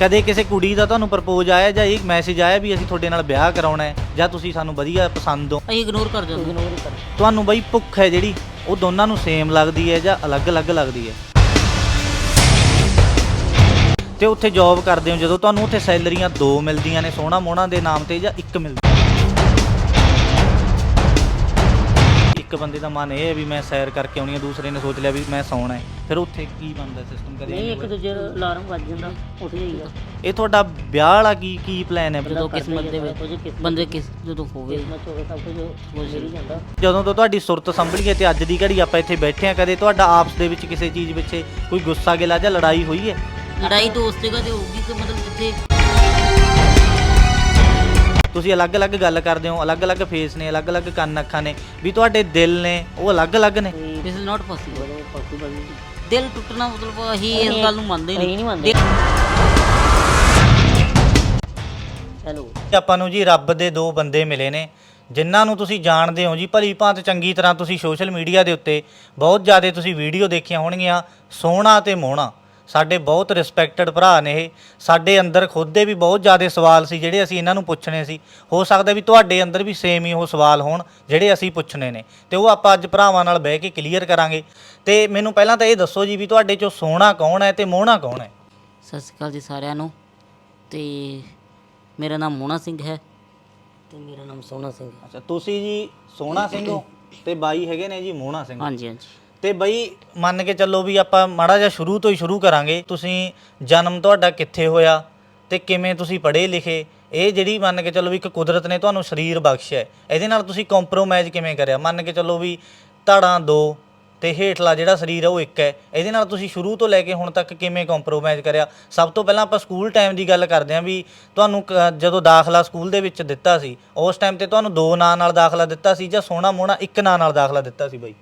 ਕਦੇ ਕਿਸੇ ਕੁੜੀ ਦਾ ਤੁਹਾਨੂੰ ਪ੍ਰਪੋਜ਼ ਆਇਆ ਜਾਂ ਇਹ ਮੈਸੇਜ ਆਇਆ ਵੀ ਅਸੀਂ ਤੁਹਾਡੇ ਨਾਲ ਵਿਆਹ ਕਰਾਉਣਾ ਹੈ ਜਾਂ ਤੁਸੀਂ ਸਾਨੂੰ ਵਧੀਆ ਪਸੰਦ ਹੋ? ਅਸੀਂ ਇਗਨੋਰ ਕਰ ਜਾਂਦੇ ਇਗਨੋਰ ਕਰ ਤੁਹਾਨੂੰ ਬਈ ਭੁੱਖ ਹੈ ਜਿਹੜੀ ਉਹ ਦੋਨਾਂ ਨੂੰ ਸੇਮ ਲੱਗਦੀ ਹੈ ਜਾਂ ਅਲੱਗ-ਅਲੱਗ ਲੱਗਦੀ ਹੈ? ਤੇ ਉੱਥੇ ਜੌਬ ਕਰਦੇ ਹੋ ਜਦੋਂ ਤੁਹਾਨੂੰ ਉੱਥੇ ਸੈਲਰੀਆਂ ਦੋ ਮਿਲਦੀਆਂ ਨੇ ਸੋਹਣਾ ਮੋਹਣਾ ਦੇ ਨਾਮ ਤੇ ਜਾਂ ਇੱਕ ਮਿਲਦੀ? ਇੱਕ ਬੰਦੇ ਦਾ ਮਨ ਇਹ ਹੈ ਵੀ ਮੈਂ ਸੈਰ ਕਰਕੇ ਆਉਣੀ ਹੈ ਦੂਸਰੇ ਨੇ ਸੋਚ ਲਿਆ ਵੀ ਮੈਂ ਸੌਣਾ ਹੈ। ਫਿਰ ਉੱਥੇ ਕੀ ਬਣਦਾ ਸਿਸਟਮ ਕਦੇ ਨਹੀਂ ਇੱਕ ਦੂਜੇ ਦਾ ਅਲਾਰਮ ਵੱਜ ਜਾਂਦਾ ਉੱਠ ਜਾਈਦਾ। ਇਹ ਤੁਹਾਡਾ ਵਿਆਹ ਵਾਲਾ ਕੀ ਕੀ ਪਲਾਨ ਹੈ? ਜਦੋਂ ਕਿਸਮਤ ਦੇ ਵਿੱਚ ਬੰਦੇ ਕਿਸ ਜਦੋਂ ਹੋਵੇ। ਕਿਸਮਤ ਹੋਵੇ ਸਭ ਕੁਝ ਹੋ ਹੀ ਜਾਂਦਾ। ਜਦੋਂ ਤੋਂ ਤੁਹਾਡੀ ਸੁਰਤ ਸੰਭਲੀ ਹੈ ਤੇ ਅੱਜ ਦੀ ਘੜੀ ਆਪਾਂ ਇੱਥੇ ਬੈਠੇ ਆ ਕਦੇ ਤੁਹਾਡਾ ਆਪਸ ਦੇ ਵਿੱਚ ਕਿਸੇ ਚੀਜ਼ ਵਿੱਚ ਕੋਈ ਗੁੱਸਾ ਗਿਲਾ ਜਾਂ ਲੜਾਈ ਹੋਈ ਹੈ? ਲੜਾਈ ਤਾਂ ਉਸ ਜਗ੍ਹਾ ਤੇ ਹੋਊਗੀ ਕਿ ਮਤਲਬ ਜਿੱਥੇ ਤੁਸੀਂ ਅਲੱਗ-ਅਲੱਗ ਗੱਲ ਕਰਦੇ ਹੋ ਅਲੱਗ-ਅਲੱਗ ਫੇਸ ਨੇ ਅਲੱਗ-ਅਲੱਗ ਕੰਨ ਅੱਖਾਂ ਨੇ ਵੀ ਤੁਹਾਡੇ ਦਿਲ ਨੇ ਉਹ ਅਲੱਗ-ਅਲੱਗ ਨੇ? ਦਿਸ ਇਜ਼ ਨਾਟ ਪੋਸੀਬਲ ਦਿਲ ਟੁੱਟਣਾ ਮਤਲਬ ਅਸੀਂ ਇਸ ਗੱਲ ਨੂੰ ਮੰਨਦੇ ਨਹੀਂ। ਨਹੀਂ ਮੰਨਦੇ। ਹੈਲੋ। ਆਪਾਂ ਨੂੰ ਜੀ ਰੱਬ ਦੇ ਦੋ ਬੰਦੇ ਮਿਲੇ ਨੇ ਜਿਨ੍ਹਾਂ ਨੂੰ ਤੁਸੀਂ ਜਾਣਦੇ ਹੋ ਜੀ ਭਲੀ ਭਾਂਤ ਚੰਗੀ ਤਰ੍ਹਾਂ ਤੁਸੀਂ ਸੋਸ਼ਲ ਮੀਡੀਆ ਦੇ ਉੱਤੇ ਬਹੁਤ ਜ਼ਿਆਦਾ ਤੁਸੀਂ ਵੀਡੀਓ ਦੇਖੀਆਂ ਹੋਣਗੀਆਂ ਸੋਹਣਾ ਤੇ ਮੋਹਣਾ। ਸਾਡੇ ਬਹੁਤ ਰਿਸਪੈਕਟਡ ਭਰਾ ਨੇ ਇਹ। ਸਾਡੇ ਅੰਦਰ ਖੁਦ ਦੇ ਵੀ ਬਹੁਤ ਜ਼ਿਆਦਾ ਸਵਾਲ ਸੀ ਜਿਹੜੇ ਅਸੀਂ ਇਹਨਾਂ ਨੂੰ ਪੁੱਛਣੇ ਸੀ। ਹੋ ਸਕਦਾ ਵੀ ਤੁਹਾਡੇ ਅੰਦਰ ਵੀ ਸੇਮ ਹੀ ਉਹ ਸਵਾਲ ਹੋਣ ਜਿਹੜੇ ਅਸੀਂ ਪੁੱਛਣੇ ਨੇ। ਤੇ ਉਹ ਆਪਾਂ ਅੱਜ ਭਰਾਵਾਂ ਨਾਲ ਬਹਿ ਕੇ ਕਲੀਅਰ ਕਰਾਂਗੇ। ਤੇ ਮੈਨੂੰ ਪਹਿਲਾਂ ਤਾਂ ਇਹ ਦੱਸੋ ਜੀ ਵੀ ਤੁਹਾਡੇ ਚੋਂ ਸੋਹਣਾ ਕੌਣ ਹੈ ਤੇ ਮੋਹਣਾ ਕੌਣ ਹੈ? ਸਤਿ ਸ਼੍ਰੀ ਅਕਾਲ ਜੀ ਸਾਰਿਆਂ ਨੂੰ। ਤੇ ਮੇਰਾ ਨਾਮ ਮੋਨਾ ਸਿੰਘ ਹੈ। ਤੇ ਮੇਰਾ ਨਾਮ ਸੋਨਾ ਸਿੰਘ ਹੈ। ਅੱਛਾ ਤੁਸੀਂ ਜੀ ਸੋਹਣਾ ਸਿੰਘ ਹੋ ਤੇ ਬਾਈ ਹੈਗੇ ਨੇ ਜੀ ਮੋਹਣਾ ਸਿੰਘ। ਹਾਂਜੀ ਹਾਂਜੀ। ਤੇ ਬਈ ਮੰਨ ਕੇ ਚੱਲੋ ਵੀ ਆਪਾਂ ਮਾੜਾ ਜਿਹਾ ਸ਼ੁਰੂ ਤੋਂ ਹੀ ਸ਼ੁਰੂ ਕਰਾਂਗੇ ਤੁਸੀਂ ਜਨਮ ਤੁਹਾਡਾ ਕਿੱਥੇ ਹੋਇਆ ਤੇ ਕਿਵੇਂ ਤੁਸੀਂ ਪੜ੍ਹੇ ਲਿਖੇ ਇਹ ਜਿਹੜੀ ਮੰਨ ਕੇ ਚੱਲੋ ਵੀ ਇੱਕ ਕੁਦਰਤ ਨੇ ਤੁਹਾਨੂੰ ਸਰੀਰ ਬਖਸ਼ਿਆ ਹੈ, ਇਹਦੇ ਨਾਲ ਤੁਸੀਂ ਕੰਪਰੋਮਾਈਜ਼ ਕਿਵੇਂ ਕਰਿਆ? ਮੰਨ ਕੇ ਚੱਲੋ ਵੀ ਧੜਾਂ ਦੋ ਤੇ ਹੇਠਲਾ ਜਿਹੜਾ ਸਰੀਰ ਹੈ ਉਹ ਇੱਕ ਹੈ ਇਹਦੇ ਨਾਲ ਤੁਸੀਂ ਸ਼ੁਰੂ ਤੋਂ ਲੈ ਕੇ ਹੁਣ ਤੱਕ ਕਿਵੇਂ ਕੰਪਰੋਮਾਈਜ਼ ਕਰਿਆ? ਸਭ ਤੋਂ ਪਹਿਲਾਂ ਆਪਾਂ ਸਕੂਲ ਟਾਈਮ ਦੀ ਗੱਲ ਕਰਦੇ ਹਾਂ ਵੀ ਤੁਹਾਨੂੰ ਕ- ਜਦੋਂ ਦਾਖਲਾ ਸਕੂਲ ਦੇ ਵਿੱਚ ਦਿੱਤਾ ਸੀ ਉਸ ਟਾਈਮ ਤੇ ਤੁਹਾਨੂੰ ਦੋ ਨਾਂ ਨਾਲ ਦਾਖਲਾ ਦਿੱਤਾ ਸੀ ਜਾਂ ਸੋਹਣਾ ਮੋਹਣਾ ਇੱਕ ਨਾਂ ਨਾਲ ਦਾਖਲਾ ਦਿੱਤਾ ਸੀ ਬਈ।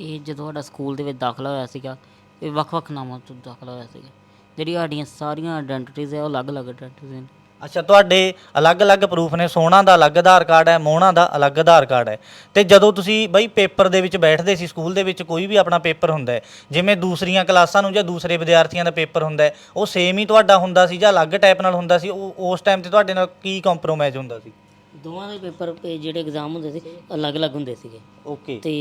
ਇਹ ਜਦੋਂ ਸਾਡਾ ਸਕੂਲ ਦੇ ਵਿੱਚ ਦਾਖਲਾ ਹੋਇਆ ਸੀਗਾ ਇਹ ਵੱਖ-ਵੱਖ ਨਾਮਾਂ ਤੋਂ ਦਾਖਲਾ ਹੋਇਆ ਸੀਗਾ। ਜਿਹੜੀ ਸਾਡੀਆਂ ਸਾਰੀਆਂ ਆਇਡੈਂਟੀਟੀਜ਼ ਹੈ ਉਹ ਅਲੱਗ-ਅਲੱਗ ਆਇਡੈਂਟੀਟੀਜ਼ ਨੇ। ਅੱਛਾ ਤੁਹਾਡੇ ਅਲੱਗ-ਅਲੱਗ ਪ੍ਰੂਫ ਨੇ ਸੋਹਣਾ ਦਾ ਅਲੱਗ ਆਧਾਰ ਕਾਰਡ ਹੈ ਮੋਹਣਾ ਦਾ ਅਲੱਗ ਆਧਾਰ ਕਾਰਡ ਹੈ। ਤੇ ਜਦੋਂ ਤੁਸੀਂ ਬਈ ਪੇਪਰ ਦੇ ਵਿੱਚ ਬੈਠਦੇ ਸੀ ਸਕੂਲ ਦੇ ਵਿੱਚ ਕੋਈ ਵੀ ਆਪਣਾ ਪੇਪਰ ਹੁੰਦਾ ਹੈ ਜਿਵੇਂ ਦੂਸਰੀਆਂ ਕਲਾਸਾਂ ਨੂੰ ਜਾਂ ਦੂਸਰੇ ਵਿਦਿਆਰਥੀਆਂ ਦਾ ਪੇਪਰ ਹੁੰਦਾ ਹੈ ਉਹ ਸੇਮ ਹੀ ਤੁਹਾਡਾ ਹੁੰਦਾ ਸੀ ਜਾਂ ਅਲੱਗ ਟਾਈਪ ਨਾਲ ਹੁੰਦਾ ਸੀ ਉਹ ਉਸ ਟਾਈਮ ਤੇ ਤੁਹਾਡੇ ਨਾਲ ਕੀ ਕੰਪਰੋਮਾਈਜ਼ ਹੁੰਦਾ ਸੀ? ਦੋਵਾਂ ਦੇ ਪੇਪਰ ਜਿਹੜੇ ਐਗਜ਼ਾਮ ਹੁੰਦੇ ਸੀ ਅਲੱਗ-ਅਲੱਗ ਹੁੰਦੇ ਸੀਗੇ। ਓਕੇ ਤੇ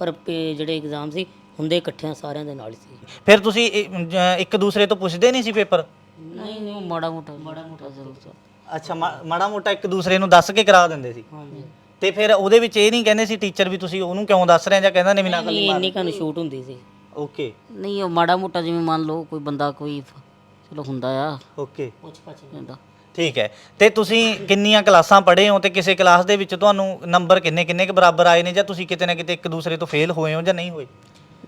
ਪਰ ਪੇ ਜਿਹੜੇ ਐਗਜ਼ਾਮ ਸੀ ਹੁੰਦੇ ਇਕੱਠਿਆਂ ਸਾਰਿਆਂ ਦੇ ਨਾਲ ਹੀ ਸੀ। ਫਿਰ ਤੁਸੀਂ ਜ- ਇੱਕ ਦੂਸਰੇ ਤੋਂ ਪੁੱਛਦੇ ਨਹੀਂ ਸੀ ਪੇਪਰ? ਨਹੀਂ ਨਹੀਂ ਉਹ ਮਾੜਾ ਮੋਟਾ ਮਾੜਾ ਮੋਟਾ ਜ਼ਰੂਰ ਸਰ ਅੱਛਾ ਮਾ- ਮਾੜਾ ਮੋਟਾ ਇੱਕ ਦੂਸਰੇ ਨੂੰ ਦੱਸ ਕੇ ਕਰਾ ਦਿੰਦੇ ਸੀ। ਹਾਂਜੀ। ਤੇ ਫਿਰ ਉਹਦੇ ਵਿੱਚ ਇਹ ਨਹੀਂ ਕਹਿੰਦੇ ਸੀ ਟੀਚਰ ਵੀ ਤੁਸੀਂ ਉਹਨੂੰ ਕਿਉਂ ਦੱਸ ਰਹੇ ਜਾਂ ਕਹਿੰਦਾ ਨਹੀਂ ਵੀ ਨਕਲ ਨਹੀਂ ਨਹੀਂ ਇੰਨੀ ਕਾਨੂੰ ਸ਼ੂਟ ਹੁੰਦੀ ਸੀ। ਓਕੇ ਨਹੀਂ ਉਹ ਮਾੜਾ ਮੋਟਾ ਜਿਵੇਂ ਮੰਨ ਲਓ ਕੋਈ ਬੰਦਾ ਕੋਈ ਫ- ਚਲੋ ਹੁੰਦਾ ਆ। ਓਕੇ ਪੁੱਛ ਪਛ ਹੁੰਦਾ। ਠੀਕ ਹੈ। ਤੇ ਤੁਸੀਂ ਕਿੰਨੀਆਂ ਕਲਾਸਾਂ ਪੜ੍ਹੇ ਹੋ ਤੇ ਕਿਸੇ ਕਲਾਸ ਦੇ ਵਿੱਚ ਤੁਹਾਨੂੰ ਨੰਬਰ ਕਿੰਨੇ ਕਿੰਨੇ ਕੁ ਬਰਾਬਰ ਆਏ ਨੇ ਜਾਂ ਤੁਸੀਂ ਕਿਤੇ ਨਾ ਕਿਤੇ ਇੱਕ ਦੂਸਰੇ ਤੋਂ ਫੇਲ ਹੋਏ ਹੋ ਜਾਂ ਨਹੀਂ ਹੋਏ?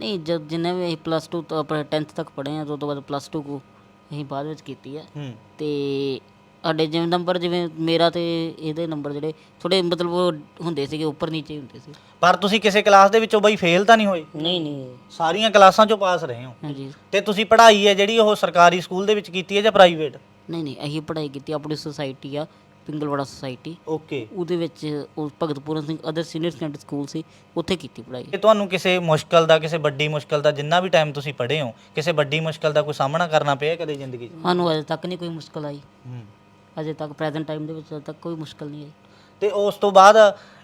ਨਹੀਂ ਜਦ ਜਿੰਨੇ ਵੀ ਅਸੀਂ ਪਲੱਸ 2 ਤੋਂ ਆਪਣੇ 10th ਤੱਕ ਪੜ੍ਹੇ ਆ ਉਸ ਤੋਂ ਬਾਅਦ ਪਲੱਸ 2 ਕੋ ਅਸੀਂ ਬਾਅਦ ਵਿੱਚ ਕੀਤੀ ਹੈ। ਹੂੰ। ਤੇ ਸਾਡੇ ਜਿਵੇਂ ਨੰਬਰ ਜਿਵੇਂ ਮੇਰਾ ਤੇ ਇਹਦੇ ਨੰਬਰ ਜਿਹੜੇ ਥੋੜੇ ਮਤਲਬ ਉਹ ਹੁੰਦੇ ਸੀਗੇ ਉੱਪਰ ਨੀਚੇ ਹੁੰਦੇ ਸੀ। ਪਰ ਤੁਸੀਂ ਕਿਸੇ ਕਲਾਸ ਦੇ ਵਿੱਚੋਂ ਬਈ ਫੇਲ ਤਾਂ ਨਹੀਂ ਹੋਏ? ਨਹੀਂ ਨਹੀਂ। ਸਾਰੀਆਂ ਕਲਾਸਾਂ 'ਚੋਂ ਪਾਸ ਰਹੇ ਹੋ। ਹਾਂਜੀ। ਤੇ ਤੁਸੀਂ ਪੜ੍ਹਾਈ ਹੈ ਜਿਹੜੀ ਉਹ ਸਰਕਾਰੀ ਸਕੂਲ ਦੇ ਵਿੱਚ ਕੀਤੀ ਹੈ ਜਾਂ ਪ੍ਰਾਈਵੇਟ ਨਹੀਂ ਨਹੀਂ ਅਸੀਂ ਪੜ੍ਹਾਈ ਕੀਤੀ ਆਪਣੀ ਸੁਸਾਇਟੀ ਆ ਪਿੰਗਲਵਾੜਾ ਸੁਸਾਇਟੀ ਓਕੇ ਉਹਦੇ ਵਿੱਚ ਉਹ ਭਗਤ ਪੂਰਨ ਸਿੰਘ ਅਦਰ ਸੀਨੀਅਰ ਸੈਕੰਡਰੀ ਸਕੂਲ ਸੀ ਉੱਥੇ ਕੀਤੀ ਪੜ੍ਹਾਈ। ਤੇ ਤੁਹਾਨੂੰ ਕਿਸੇ ਮੁਸ਼ਕਲ ਦਾ ਕਿਸੇ ਵੱਡੀ ਮੁਸ਼ਕਲ ਦਾ ਜਿੰਨਾ ਵੀ ਟਾਈਮ ਤੁਸੀਂ ਪੜ੍ਹੇ ਹੋ ਕਿਸੇ ਵੱਡੀ ਮੁਸ਼ਕਲ ਦਾ ਕੋਈ ਸਾਹਮਣਾ ਕਰਨਾ ਪਿਆ ਕਦੇ ਜ਼ਿੰਦਗੀ 'ਚ? ਸਾਨੂੰ ਅਜੇ ਤੱਕ ਨਹੀਂ ਕੋਈ ਮੁਸ਼ਕਲ ਆਈ। ਹੂੰ। ਅਜੇ ਤੱਕ ਪ੍ਰੈਜ਼ੈਂਟ ਟਾਈਮ ਦੇ ਵਿੱਚ ਅਜੇ ਤੱਕ ਕੋਈ ਮੁਸ਼ਕਲ ਨਹੀਂ ਆਈ। ਤੇ ਉਸ ਤੋਂ ਬਾਅਦ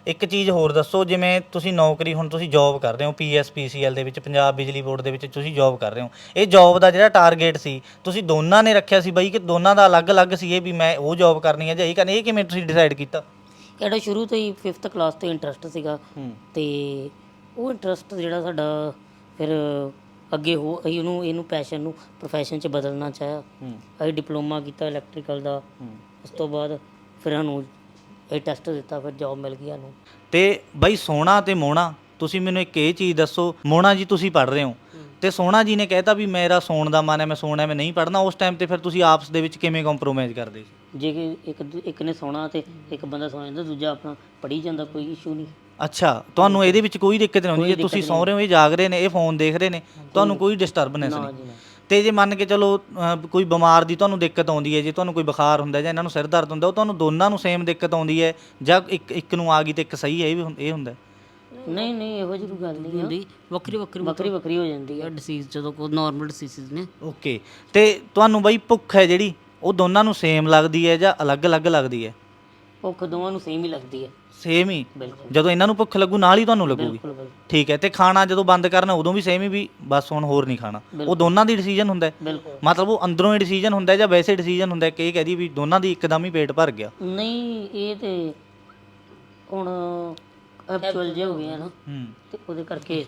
ਇੱਕ ਚੀਜ਼ ਹੋਰ ਦੱਸੋ ਜਿਵੇਂ ਤੁਸੀਂ ਨੌਕਰੀ ਹੁਣ ਤੁਸੀਂ ਜੌਬ ਕਰ ਰਹੇ ਹੋ ਪੀਐਸਪੀਸੀਐਲ ਦੇ ਵਿੱਚ ਪੰਜਾਬ ਬਿਜਲੀ ਬੋਰਡ ਦੇ ਵਿੱਚ ਤੁਸੀਂ ਜੌਬ ਕਰ ਰਹੇ ਹੋ। ਇਹ ਜੌਬ ਦਾ ਜਿਹੜਾ ਟਾਰਗੇਟ ਸੀ ਤੁਸੀਂ ਦੋਨਾਂ ਨੇ ਰੱਖਿਆ ਸੀ ਬਈ ਕਿ ਦੋਨਾਂ ਦਾ ਅਲੱਗ-ਅਲੱਗ ਸੀ ਇਹ ਵੀ ਮੈਂ ਉਹ ਜੌਬ ਕਰਨੀ ਹੈ ਜਾਂ ਇਹ ਕਰਨੀ ਇਹ ਕਿਵੇਂ ਤੁਸੀਂ ਡਿਸਾਈਡ ਕੀਤਾ? ਕਿਹੜਾ ਸ਼ੁਰੂ ਤੋਂ ਹੀ 5th ਕਲਾਸ ਤੋਂ ਇੰਟਰਸਟ ਸੀਗਾ। ਤੇ ਉਹ ਇੰਟਰਸਟ ਜਿਹੜਾ ਸਾਡਾ ਫਿਰ ਅੱਗੇ ਹੋ ਅਸੀਂ ਉਹਨੂੰ ਇਹਨੂੰ ਪੈਸ਼ਨ ਨੂੰ ਪ੍ਰੋਫੈਸ਼ਨ 'ਚ ਬਦਲਣਾ ਚਾਹਿਆ। ਅਸੀਂ ਡਿਪਲੋਮਾ ਕੀਤਾ ਇਲੈਕਟ੍ਰੀਕਲ ਦਾ। ਉਸ ਤੋਂ ਬਾਅਦ ਫਿਰ ਸਾਨੂੰ ਇਹ ਟੈਸਟ ਦਿੱਤਾ ਫਿਰ ਜੌਬ ਮਿਲ ਗਈ ਸਾਨੂੰ। ਤੇ ਬਈ ਸੋਨਾ ਤੇ ਮੋਣਾ ਤੁਸੀਂ ਮੈਨੂੰ ਇੱਕ ਇਹ ਚੀਜ਼ ਦੱਸੋ ਮੋਣਾ ਜੀ ਤੁਸੀਂ ਪੜ ਰਹੇ ਹੋ। ਤੇ ਸੋਨਾ ਜੀ ਨੇ ਕਹਿਤਾ ਵੀ ਮੇਰਾ ਸੌਣ ਦਾ ਮਨ ਹੈ ਮੈਂ ਸੋਣਾ ਮੈਂ ਨਹੀਂ ਪੜਨਾ ਉਸ ਟਾਈਮ ਤੇ ਫਿਰ ਤੁਸੀਂ ਆਪਸ ਦੇ ਵਿੱਚ ਕਿਵੇਂ ਕੰਪਰੋਮਾਈਜ਼ ਕਰਦੇ ਸੀ? ਜੇ ਕਿ ਇੱਕ ਇੱਕ ਨੇ ਸੋਣਾ ਤੇ ਇੱਕ ਬੰਦਾ ਸੌ ਜਾਂਦਾ ਦੂਜਾ ਆਪਣਾ ਪੜੀ ਜਾਂਦਾ ਕੋਈ ਇਸ਼ੂ ਨਹੀਂ। ਅੱਛਾ ਤੁਹਾਨੂੰ ਇਹਦੇ ਵਿੱਚ ਕੋਈ ਦਿੱਕਤ ਨਹੀਂ ਆਉਂਦੀ ਜੇ ਤੁਸੀਂ ਸੌਂ ਰਹੇ ਹੋ ਇਹ ਜਾਗ ਰਹੇ ਨੇ ਇਹ ਫੋਨ ਦੇਖ ਰਹੇ ਨੇ ਤੁਹਾਨੂੰ ਕੋਈ ਡਿਸਟਰਬਨੈਸ ਨਹੀਂ। ਤੇ ਜੇ ਮੰਨ ਕੇ ਚਲੋ ਕੋਈ ਬਿਮਾਰ ਦੀ ਤੁਹਾਨੂੰ ਦਿੱਕਤ ਆਉਂਦੀ ਹੈ ਜੇ ਤੁਹਾਨੂੰ ਕੋਈ ਬੁਖਾਰ ਹੁੰਦਾ ਜਾਂ ਇਹਨਾਂ ਨੂੰ ਸਿਰ ਦਰਦ ਹੁੰਦਾ ਉਹ ਤੁਹਾਨੂੰ ਦੋਨਾਂ ਨੂੰ ਸੇਮ ਦਿੱਕਤ ਆਉਂਦੀ ਹੈ ਜਾਂ ਇੱਕ ਇੱਕ ਨੂੰ ਆ ਗਈ ਤੇ ਇੱਕ ਸਹੀ ਹੈ ਇਹ ਵੀ ਹੁੰ- ਇਹ ਹੁੰਦਾ ਹੈ? ਨਹੀਂ ਨਹੀਂ ਇਹੋ ਜਿਹੀ ਕੋਈ ਗੱਲ ਨਹੀਂ ਹੁੰਦੀ ਵੱਖਰੀ ਵੱਖਰੀ ਵੱਖਰੀ ਵੱਖਰੀ ਹੋ ਜਾਂਦੀ ਆ। ਡਿਸੀਜ਼ ਜਦੋਂ ਕੋਈ ਨਾਰਮਲ ਡਿਸੀਜ਼ ਨੇ। ਓਕੇ ਤੇ ਤੁਹਾਨੂੰ ਬਈ ਭੁੱਖ ਹੈ ਜਿਹੜੀ ਉਹ ਦੋਨਾਂ ਨੂੰ ਸੇਮ ਲੱਗਦੀ ਹੈ ਜਾਂ ਅਲੱਗ-ਅਲੱਗ ਲੱਗਦੀ ਹੈ? ਭੁੱਖ ਦੋਵਾਂ ਨੂੰ ਸੇਮ ਹੀ ਲੱਗਦੀ ਹੈ। ਸੇਮ ਹੀ। ਬਿਲਕੁਲ। ਜਦੋਂ ਇਹਨਾਂ ਨੂੰ ਭੁੱਖ ਲੱਗੂ ਨਾਲ ਹੀ ਤੁਹਾਨੂੰ ਲੱਗੂਗੀ। ਬਿਲਕੁਲ ਬਿਲਕੁਲ। ਠੀਕ ਹੈ ਤੇ ਖਾਣਾ ਜਦੋਂ ਬੰਦ ਕਰਨਾ ਉਦੋਂ ਵੀ ਸੇਮ ਹੀ ਵੀ ਬਸ ਹੁਣ ਹੋਰ ਨਹੀਂ ਖਾਣਾ। ਉਹ ਦੋਨਾਂ ਦੀ ਡਿਸੀਜਨ ਹੁੰਦਾ ਹੈ। ਬਿਲਕੁਲ। ਮਤਲਬ ਉਹ ਅੰਦਰੋਂ ਹੀ ਡਿਸੀਜਨ ਹੁੰਦਾ ਹੈ ਜਾਂ ਵੈਸੇ ਡਿਸੀਜਨ ਹੁੰਦਾ ਹੈ ਕਿ ਇਹ ਕਹਦੀ ਵੀ ਦੋਨਾਂ ਦੀ ਇੱਕਦਮ ਹੀ ਪੇਟ ਭਰ ਗਿਆ। ਨਹੀਂ ਇਹ ਤੇ ਹੁਣ ਐਕਚੁਅਲ ਜੇ ਹੋ ਗਿਆ ਨਾ ਹੂੰ। ਤੇ ਉਹਦੇ ਕਰਕੇ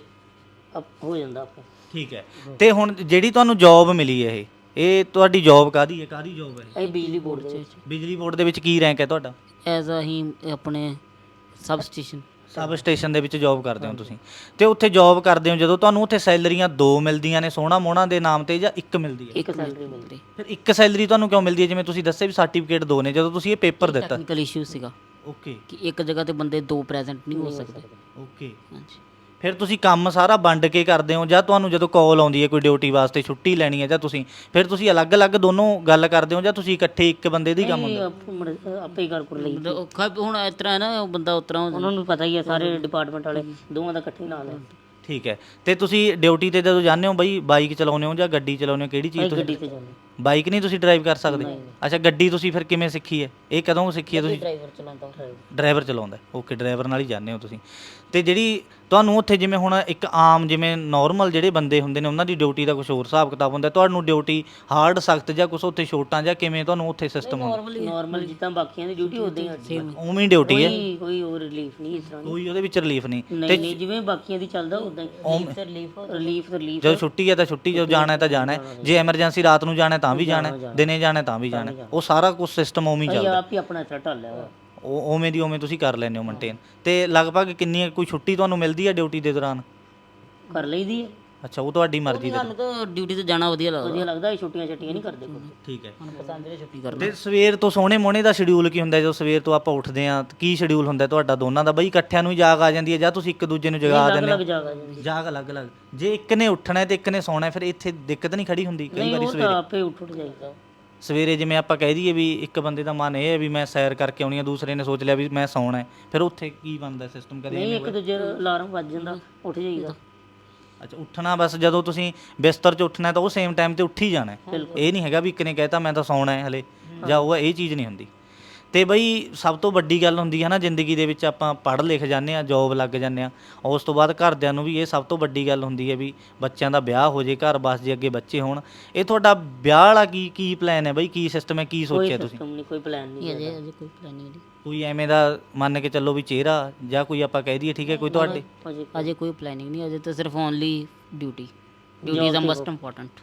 ਅਪ ਹੋ ਜਾਂਦਾ ਆਪੇ ਠੀਕ ਹੈ। ਤੇ ਹੁਣ ਜਿਹੜੀ ਤੁਹਾਨੂੰ ਜੌਬ ਮਿਲੀ ਹੈ ਇਹ ਇਹ ਤੁਹਾਡੀ ਜੌਬ ਕਾਦੀ ਹੈ? ਕਾਦੀ ਜੌਬ ਹੈ ਇਹ? ਬਿਜਲੀ ਬੋਰਡ ਦੇ ਵਿੱਚ। ਬਿਜਲੀ ਬੋਰਡ ਦੇ ਵਿੱਚ ਕੀ ਰੈਂਕ ਹੈ ਤੁਹਾਡਾ? ਐਜ਼ ਅ ਹੀ ਆਪਣੇ ਸਬ ਸਟੇਸ਼ਨ ਸਬ ਸਟੇਸ਼ਨ ਦੇ ਵਿੱਚ ਜੌਬ ਕਰਦੇ ਹੋ ਤੁਸੀਂ। ਤੇ ਉੱਥੇ ਜੌਬ ਕਰਦੇ ਹੋ ਜਦੋਂ ਤੁਹਾਨੂੰ ਉੱਥੇ ਸੈਲਰੀਆਂ ਦੋ ਮਿਲਦੀਆਂ ਨੇ ਸੋਹਣਾ ਮੋਹਣਾ ਦੇ ਨਾਮ ਤੇ ਜਾਂ ਇੱਕ ਮਿਲਦੀ ਹੈ? ਇੱਕ ਸੈਲਰੀ ਮਿਲਦੀ। ਫਿਰ ਇੱਕ ਸੈਲਰੀ ਤੁਹਾਨੂੰ ਕਿਉਂ ਮਿਲਦੀ ਹੈ? ਜਿਵੇਂ ਤੁਸੀਂ ਦੱਸਿਆ ਵੀ ਸਰਟੀਫਿਕੇਟ ਦੋ ਨੇ ਜਦੋਂ ਤੁਸੀਂ ਇਹ ਪੇਪਰ ਦਿੱਤਾ। ਟੈਕਨੀਕਲ ਇਸ਼ੂ ਸੀਗਾ। ਓਕੇ ਕਿ ਇੱਕ ਜਗ੍ਹਾ ਤੇ ਬੰਦੇ ਦੋ ਪ੍ਰੈਜ਼ੈਂਟ ਨਹੀਂ ਹੋ ਸਕਦੇ। ਓਕੇ ਹਾਂਜੀ। ਫਿਰ ਤੁਸੀਂ ਕੰਮ ਸਾਰਾ ਵੰਡ ਕੇ ਕਰਦੇ ਹੋ ਜਾਂ ਤੁਹਾਨੂੰ ਜਦੋਂ ਕਾਲ ਆਉਂਦੀ ਹੈ ਕੋਈ ਡਿਊਟੀ ਵਾਸਤੇ ਛੁੱਟੀ ਲੈਣੀ ਹੈ ਜਾਂ ਤੁਸੀਂ ਫਿਰ ਤੁਸੀਂ ਅਲੱਗ-ਅਲੱਗ ਦੋਨੋਂ ਗੱਲ ਕਰਦੇ ਹੋ ਜਾਂ ਤੁਸੀਂ ਇਕੱਠੇ ਇੱਕ ਬੰਦੇ ਦੀ ਕੰਮ ਹੁੰਦਾ? ਆਪ- ਹੀ ਕਰ ਕਰ ਲਈ ਉਹ ਖ- ਹੁਣ ਇਸ ਤਰ੍ਹਾਂ ਹੈ ਨਾ ਉਹ ਬੰਦਾ ਉਸ ਤਰ੍ਹਾਂ ਹੋ ਉਹਨਾਂ ਨੂੰ ਪਤਾ ਹੀ ਹੈ ਸਾਰੇ ਡਿਪਾਰਟਮੈਂਟ ਵਾਲੇ ਦੋਵਾਂ ਦਾ ਇਕੱਠੇ ਨਾਲ ਹੈ। ਠੀਕ ਹੈ। ਤੇ ਤੁਸੀਂ ਡਿਊਟੀ ਤੇ ਜਦੋਂ ਜਾਂਦੇ ਹੋ ਬਈ ਬਾਈਕ ਚਲਾਉਂਦੇ ਹੋ ਜਾਂ ਗੱਡੀ ਚਲਾਉਂਦੇ ਹੋ ਕਿਹੜੀ ਚੀਜ਼ ਅਸੀਂ ਤੁਸੀਂ ਗੱਡੀ ਤੇ ਜਾਂਦੇ। ਬਾਈਕ ਨਹੀਂ ਤੁਸੀਂ ਡਰਾਈਵ ਕਰ ਸਕਦੇ? ਅੱਛਾ ਗੱਡੀ ਤੁਸੀਂ ਫਿਰ ਕਿਵੇਂ ਸਿੱਖੀ ਹੈ? ਇਹ ਕਦੋਂ ਸਿੱਖੀ ਹੈ ਤੁਸੀਂ? ਡਰਾਈਵਰ ਚਲਾਉਂਦਾ ਡਰਾਈਵਰ ਚਲਾਉਂਦਾ ਓਕੇ ਡਰਾਈਵਰ ਨਾਲ ਹੀ ਜਾਂਦੇ ਹੋ ਤੁਸੀਂ। ਤੇ ਜਿਹੜੀ ਤੁਹਾਨੂੰ ਉੱਥੇ ਜਿਵੇਂ ਹੁਣ ਇੱਕ ਆਮ ਜਿਵੇਂ ਨਾਰਮਲ ਜਿਹੜੇ ਬੰਦੇ ਹੁੰਦੇ ਨੇ ਉਹਨਾਂ ਦੀ ਡਿਊਟੀ ਦਾ ਕੁਝ ਹੋਰ ਹਿਸਾਬ ਕਿਤਾਬ ਹੁੰਦਾ ਤੁਹਾਨੂੰ ਡਿਊਟੀ ਹਾਰਡ ਸਖਤ ਜਾਂ ਕੁਝ ਉੱਥੇ ਛੋਟਾਂ ਜਾਂ ਕਿਵੇਂ ਤੁਹਾਨੂੰ ਉੱਥੇ ਸਿਸਟਮ ਹੁੰਦਾ? ਨਾਰਮਲ ਜਿੱਦਾਂ ਬਾਕੀਆਂ ਦੀ ਡਿਊਟੀ ਉਦਾਂ ਹੀ ਹੈ। ਉਵੇਂ ਹੀ ਡਿਊਟੀ ਹੈ? ਕੋਈ ਕੋਈ ਹੋਰ ਰਿਲੀਫ ਨਹੀਂ ਇਸ ਤਰ੍ਹਾਂ ਦੀ। ਕੋਈ ਉਹਦੇ ਵਿੱਚ ਰਿਲੀਫ ਨਹੀਂ। ਨਹੀਂ ਨਹੀਂ ਜਿਵੇਂ ਬਾਕੀਆਂ ਦੀ ਚੱਲਦਾ ਉਦਾਂ ਹੀ। ਰਿਲੀਫ ਰਿਲੀਫ ਰਿਲੀਫ ਜਦੋਂ ਛੁੱਟੀ ਹੈ ਤਾਂ ਛੁੱਟੀ ਜਦੋਂ ਜਾਣਾ ਹੈ ਤਾਂ ਜਾਣਾ ਹੈ। ਜੇ ਐਮਰਜੈਂਸੀ ਰਾਤ ਨੂੰ ਜਾਣਾ ਹੈ ਤਾਂ ਵੀ ਜਾਣਾ ਹੈ ਦਿਨੇ ਜਾਣਾ ਹੈ ਤਾਂ ਵੀ ਜਾਣਾ। ਹੈ। ਉਹ ਸਾਰਾ ਕੁਝ ਸਿਸਟਮ ਉਵੇਂ ਹੀ ਚੱਲਦਾ। ਆਪ ਹੀ ਆਪਣਾ ਇੱਥੇ ਢਾਲਿਆ ਹੋਇਆ। ਉਹ ਉਵੇਂ ਦੀ ਉਵੇਂ ਤੁਸੀਂ ਕਰ ਲੈਂਦੇ ਹੋ ਮੇਨਟੇਨ ਤੇ ਲਗਭਗ ਕਿੰਨੀ ਕੋਈ ਛੁੱਟੀ ਤੁਹਾਨੂੰ ਮਿਲਦੀ ਹੈ ਡਿਊਟੀ ਦੇ ਦੌਰਾਨ? ਕਰ ਲਈਦੀ ਹੈ ਅੱਛਾ ਉਹ ਤੁਹਾਡੀ ਮਰਜ਼ੀ ਦਾ ਸਾਨੂੰ ਤਾਂ ਡਿਊਟੀ ਤੇ ਜਾਣਾ ਵਧੀਆ ਲੱਗਦਾ। ਵਧੀਆ ਲੱਗਦਾ ਇਹ ਛੁੱਟੀਆਂ ਛੱਟੀਆਂ ਨਹੀਂ ਕਰਦੇ ਕੋਈ। ਠੀਕ ਹੈ। ਮੈਨੂੰ ਪਸੰਦ ਹੈ ਛੁੱਟੀ ਕਰਨਾ। ਤੇ ਸਵੇਰ ਤੋਂ ਸੋਹਣੇ ਮੋਹਣੇ ਦਾ ਸ਼ਡਿਊਲ ਕੀ ਹੁੰਦਾ? ਜਦੋਂ ਸਵੇਰ ਤੋਂ ਆਪਾਂ ਉੱਠਦੇ ਆਂ ਕੀ ਸ਼ਡਿਊਲ ਹੁੰਦਾ ਤੁਹਾਡਾ ਦੋਨਾਂ ਦਾ? ਬਈ ਇਕੱਠਿਆਂ ਨੂੰ ਹੀ ਜਾਗ ਆ ਜਾਂਦੀ ਹੈ ਜਾਂ ਤੁਸੀਂ ਇੱਕ ਦੂਜੇ ਨੂੰ ਜਗਾ ਦਿੰਦੇ ਹੋ? ਜਾਗ ਅਲੱਗ-ਅਲੱਗ ਜੇ ਇੱਕ ਨੇ ਉੱਠਣਾ ਹੈ ਤੇ ਇੱਕ ਨੇ ਸੌਣਾ ਹੈ ਫਿਰ ਇੱਥੇ ਦਿੱਕਤ ਨਹੀਂ ਖੜੀ ਹੁੰਦੀ ਕਈ ਨਹੀਂ ਵਾਰੀ ਉਹ ਤਾਂ ਸਵੇਰੇ? ਆਪੇ ਉੱਠ ਉੱਠ ਜਾਈਦਾ। ਸਵੇਰੇ ਜਿਵੇਂ ਆਪਾਂ ਕਹਿ ਦਈਏ ਵੀ ਇੱਕ ਬੰਦੇ ਦਾ ਮਨ ਇਹ ਹੈ ਵੀ ਮੈਂ ਸੈਰ ਕਰਕੇ ਆਉਣੀ ਹੈ ਦੂਸਰੇ ਨੇ ਸੋਚ ਲਿਆ ਵੀ ਮੈਂ ਸੌਣਾ ਹੈ ਫਿਰ ਉੱਥੇ ਕੀ ਬਣਦਾ ਸਿਸਟਮ ਕਦੇ ਨਹੀਂ ਇੱਕ ਦੂਜੇ ਦਾ ਅਲਾਰਮ ਵੱਜ ਜਾਂਦਾ ਉੱਠ ਜਾਈਦਾ। ਅੱਛਾ ਉੱਠਣਾ ਬਸ ਜਦੋਂ ਤੁਸੀਂ ਬਿਸਤਰ 'ਚ ਉੱਠਣਾ ਤਾਂ ਉਹ ਸੇਮ ਟਾਈਮ ਤੇ ਉੱਠ ਹੀ ਜਾਣਾ ਹੈ। ਇਹ ਨਹੀਂ ਹੈਗਾ ਵੀ ਇੱਕ ਨੇ ਕਹਿਤਾ ਮੈਂ ਤਾਂ ਸੌਣਾ ਹੈ ਹਲੇ। ਜਾਂ ਉਹ ਇਹ ਚੀਜ਼ ਨਹੀਂ ਹੁੰਦੀ। ਤੇ ਬਈ ਸਭ ਤੋਂ ਵੱਡੀ ਗੱਲ ਹੁੰਦੀ ਹੈ ਨਾ ਜ਼ਿੰਦਗੀ ਦੇ ਵਿੱਚ ਆਪਾਂ ਪੜ੍ਹ ਲਿਖ ਜਾਂਦੇ ਆ ਜੌਬ ਲੱਗ ਜਾਂਦੇ ਆ ਉਸ ਤੋਂ ਬਾਅਦ ਘਰਦਿਆਂ ਨੂੰ ਵੀ ਇਹ ਸਭ ਤੋਂ ਵੱਡੀ ਗੱਲ ਹੁੰਦੀ ਹੈ ਵੀ ਬੱਚਿਆਂ ਦਾ ਵਿਆਹ ਹੋ ਜੇ ਘਰ ਬਸ ਜੇ ਅੱਗੇ ਬੱਚੇ ਹੋਣ। ਇਹ ਤੁਹਾਡਾ ਵਿਆਹ ਵਾਲਾ ਕੀ ਕੀ ਪਲਾਨ ਹੈ ਬਈ? ਕੀ ਸਿਸਟਮ ਹੈ? ਕੀ ਸੋਚਿਆ ਤੁਸੀਂ? ਸਿਸਟਮ ਨਹੀਂ ਕੋਈ ਪਲਾਨ ਨਹੀਂ ਅਜੇ ਅਜੇ ਕੋਈ ਪਲਾਨਿੰਗ ਨਹੀਂ ਕੋਈ ਐਵੇਂ ਦਾ ਮੰਨ ਕੇ ਚੱਲੋ ਵੀ ਚਿਹਰਾ ਜਾਂ ਕੋਈ ਆਪਾਂ ਕਹਿ ਦਈਏ ਠੀਕ ਹੈ ਕੋਈ ਤੁਹਾਡੇ? ਅਜੇ ਅਜੇ ਕੋਈ ਪਲਾਨਿੰਗ ਨਹੀਂ ਅਜੇ ਤਾਂ ਸਿਰਫ only duty duty is must important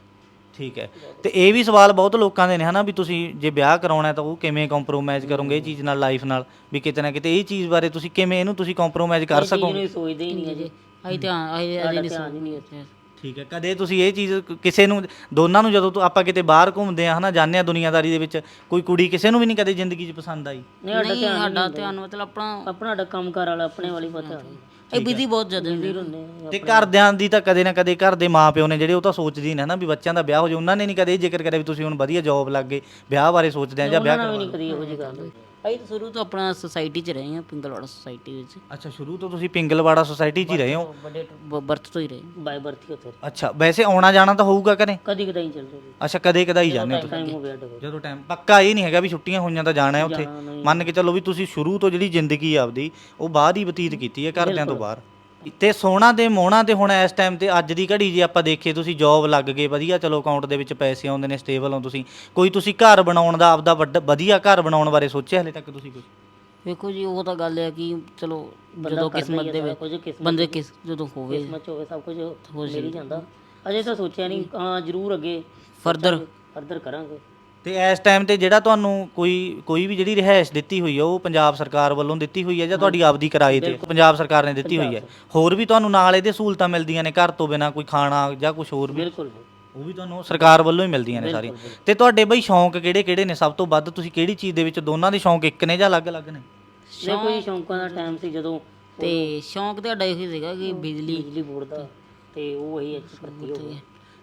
ਠੀਕ ਹੈ। ਤੇ ਇਹ ਵੀ ਸਵਾਲ ਬਹੁਤ ਲੋਕਾਂ ਦੇ ਨੇ ਹਨਾ ਵੀ ਤੁਸੀਂ ਜੇ ਵਿਆਹ ਕਰਾਉਣਾ ਹੈ ਤਾਂ ਉਹ ਕਿਵੇਂ ਕੰਪਰੋਮਾਈਜ਼ ਕਰੋਗੇ ਇਹ ਚੀਜ਼ ਨਾਲ ਲਾਈਫ ਨਾਲ? ਵੀ ਕਿਤੇ ਨਾ ਕਿਤੇ ਇਹ ਚੀਜ਼ ਬਾਰੇ ਤੁਸੀਂ ਕਿਵੇਂ ਇਹਨੂੰ ਤੁਸੀਂ ਕੰਪਰੋਮਾਈਜ਼ ਕਰ ਸਕੋਗੇ? ਨਹੀਂ ਸੋਚਦੇ ਹੀ ਨਹੀਂ ਅਜੇ। ਅਜੇ ਧਿਆਨ ਅਜੇ ਅਜੇ ਨਹੀਂ ਧਿਆਨ ਹੀ ਨਹੀਂ ਉੱਥੇ। ਠੀਕ ਹੈ। ਕਦੇ ਤੁਸੀਂ ਇਹ ਚੀਜ਼ ਕਿਸੇ ਨੂੰ ਦੋਨਾਂ ਨੂੰ ਜਦੋਂ ਤੋਂ ਆਪਾਂ ਕਿਤੇ ਬਾਹਰ ਘੁੰਮਦੇ ਆ ਹਨਾ ਜਾਂਦੇ ਆ ਦੁਨੀਆਦਾਰੀ ਦੇ ਵਿੱਚ ਕੋਈ ਕੁੜੀ ਕਿਸੇ ਨੂੰ ਵੀ ਨਹੀਂ ਕਦੇ ਜ਼ਿੰਦਗੀ 'ਚ ਪਸੰਦ ਆਈ? ਨਹੀਂ ਸਾਡਾ ਨਹੀਂ ਸਾਡਾ ਧਿਆਨ ਮਤਲਬ ਆਪਣਾ ਆਪਣਾ ਸਾਡਾ ਕੰਮ ਕਾਰ ਵਾਲਾ ਆਪਣੇ ਵਾਲੀ ਪਤਾ। ਇਹ ਬਿਜ਼ੀ ਬਹੁਤ ਜ਼ਿਆਦਾ ਹੁੰਦੇ ਹੁੰਦੇ ਆ। ਤੇ ਘਰਦਿਆਂ ਦੀ ਤਾਂ ਕਦੇ ਨਾ ਕਦੇ ਘਰ ਦੇ ਮਾਪਿਓ ਨੇ ਜਿਹੜੇ ਉਹ ਤਾਂ ਸੋਚਦੇ ਹੀ ਨੇ ਹਨਾ ਵੀ ਬੱਚਿਆਂ ਦਾ ਵਿਆਹ ਹੋ ਜਾਊ ਉਹਨਾਂ ਨੇ ਨਹੀਂ ਕਦੇ ਇਹ ਜ਼ਿਕਰ ਕਰਿਆ ਵੀ ਤੁਸੀਂ ਹੁਣ ਵਧੀਆ ਜੌਬ ਲੱਗ ਗਏ ਵਿਆਹ ਬਾਰੇ ਸੋਚਦੇ ਆ ਜਾਂ ਵਿਆਹ ਉਹਨਾਂ ਵੀ ਨਹੀਂ ਕਦੀ ਇਹੋ ਜਿਹੀ ਗੱਲ ਹੋਈ। ਅਸੀਂ ਤਾਂ ਸ਼ੁਰੂ ਤੋਂ ਆਪਣਾ ਸੁਸਾਇਟੀ 'ਚ ਰਹੇ ਹਾਂ ਪਿੰਗਲਵਾੜਾ ਸੁਸਾਇਟੀ ਵਿੱਚ। ਅੱਛਾ ਸ਼ੁਰੂ ਤੋਂ ਤੁਸੀਂ ਪਿੰਗਲਵਾੜਾ ਸੁਸਾਇਟੀ 'ਚ ਹੀ ਰਹੇ ਹੋ? ਵੱਡੇ ਬਰਥ ਤੋਂ ਹੀ ਰਹੇ ਬਾਈ ਬਰਥੀ ਉੱਥੇ। ਅੱਛਾ ਵੈਸੇ ਆਉਣਾ ਜਾਣਾ ਤਾਂ ਹੋਊਗਾ ਕਦੇ? ਕਦੀ ਕਦਾਈ ਚੱਲ ਰਹੀ ਅੱਛਾ ਕਦੇ ਕਦਾਈ ਜਾਂਦੇ ਹੋ ਤੁਸੀਂ? ਟਾਈਮ ਹੋ ਗਿਆ ਡਬਲ ਜਦੋਂ ਟਾਈਮ ਪੱਕਾ ਇਹ ਨਹੀਂ ਹੈਗਾ ਵੀ ਛੁੱਟੀਆਂ ਹੋਈਆਂ ਤਾਂ ਜਾਣਾ ਹੈ ਉੱਥੇ। ਜਾਣਾ ਨਹੀਂ। ਮੰਨ ਕੇ ਚੱਲੋ ਵੀ ਤੁਸੀਂ ਸ਼ੁਰੂ ਤੋਂ ਜਿਹੜੀ ਜ਼ਿੰਦਗੀ ਆਪਦੀ ਉਹ ਬਾਹਰ ਹੀ ਬਤੀਤ ਕੀਤੀ ਹੈ ਘਰਦਿਆਂ ਤੋਂ ਬਾਹਰ। ਤੇ ਸੋਨਾ ਤੇ ਮੋਨਾ ਤੇ ਹੁਣ ਇਸ ਟਾਈਮ ਤੇ ਅੱਜ ਦੀ ਘੜੀ ਜੇ ਆਪਾਂ ਦੇਖੀਏ ਤੁਸੀਂ ਜੌਬ ਲੱਗ ਗਏ ਵਧੀਆ ਚਲੋ ਅਕਾਊਂਟ ਦੇ ਵਿੱਚ ਪੈਸੇ ਆਉਂਦੇ ਨੇ ਸਟੇਬਲ ਹੋ ਤੁਸੀਂ। ਕੋਈ ਤੁਸੀਂ ਘਰ ਬਣਾਉਣ ਦਾ ਆਪਦਾ ਵੱਡਾ ਵਧੀਆ ਘਰ ਬਣਾਉਣ ਬਾਰੇ ਸੋਚਿਆ ਹਲੇ ਤੱਕ ਤੁਸੀਂ ਕੁਝ ਵੇਖੋ ਜੀ ਉਹ ਤਾਂ ਗੱਲ ਹੈ ਕਿ ਚਲੋ ਜਦੋਂ ਕਿਸਮਤ ਦੇ ਵਿੱਚ ਬੰਦੇ ਕਿਸ ਜਦੋਂ ਹੋਵੇ। ਕਿਸਮਤ 'ਚ ਹੋਵੇ ਸਭ ਕੁਝ ਹੀ ਜਾਂਦਾ। ਅਜੇ ਤਾਂ ਸੋਚਿਆ ਨਹੀਂ ਹਾਂ ਜ਼ਰੂਰ ਅੱਗੇ ਫਰਦਰ ਫਰਦਰ ਕਰਾਂਗੇ। ਤੇ ਇਸ ਟਾਈਮ ਤੇ ਜਿਹੜਾ ਤੁਹਾਨੂੰ ਕੋਈ ਕੋਈ ਵੀ ਜਿਹੜੀ ਰਿਹਾਇਸ਼ ਦਿੱਤੀ ਹੋਈ ਹੈ ਉਹ ਪੰਜਾਬ ਸਰਕਾਰ ਵੱਲੋਂ ਦਿੱਤੀ ਹੋਈ ਹੈ ਜਾਂ ਤੁਹਾਡੀ ਆਪਦੀ ਕਿਰਾਏ ਤੇ? ਪੰਜਾਬ ਸਰਕਾਰ ਨੇ ਦਿੱਤੀ ਹੋਈ ਹੈ ਹੋਰ ਵੀ ਤੁਹਾਨੂੰ ਨਾਲ ਇਹਦੇ ਸਹੂਲਤਾਂ ਮਿਲਦੀਆਂ ਨੇ ਘਰ ਤੋਂ ਬਿਨਾ ਕੋਈ ਖਾਣਾ ਜਾਂ ਕੁਝ ਹੋਰ ਵੀ? ਬਿਲਕੁਲ ਉਹ ਵੀ ਤੁਹਾਨੂੰ ਸਰਕਾਰ ਵੱਲੋਂ ਹੀ ਮਿਲਦੀਆਂ ਨੇ ਸਾਰੀਆਂ ਤੇ ਤੁਹਾਡੇ ਬਈ ਸ਼ੌਂਕ ਕਿਹੜੇ ਕਿਹੜੇ ਨੇ? ਸਭ ਤੋਂ ਵੱਧ ਤੁਸੀਂ ਕਿਹੜੀ ਚੀਜ਼ ਦੇ ਵਿੱਚ ਦੋਨਾਂ ਦੇ ਸ਼ੌਂਕ ਇੱਕ ਨੇ ਜਾਂ ਅਲੱਗ-ਅਲੱਗ ਨੇ? ਦੇਖੋ ਜੀ ਸ਼ੌਂਕਾਂ ਦਾ ਟਾਈਮ ਸੀ ਜਦੋਂ ਤੇ ਸ਼ੌਂਕ ਤੁਹਾਡਾ ਇਹੋ ਸੀਗਾ ਕਿ ਬਿਜਲੀ ਬਿਜਲੀ ਬੋਰਡ ਦਾ ਤੇ ਉਹ ਇਹੀ ਅੱਛੀ ਭਰਤੀ ਹੋ ਗਈ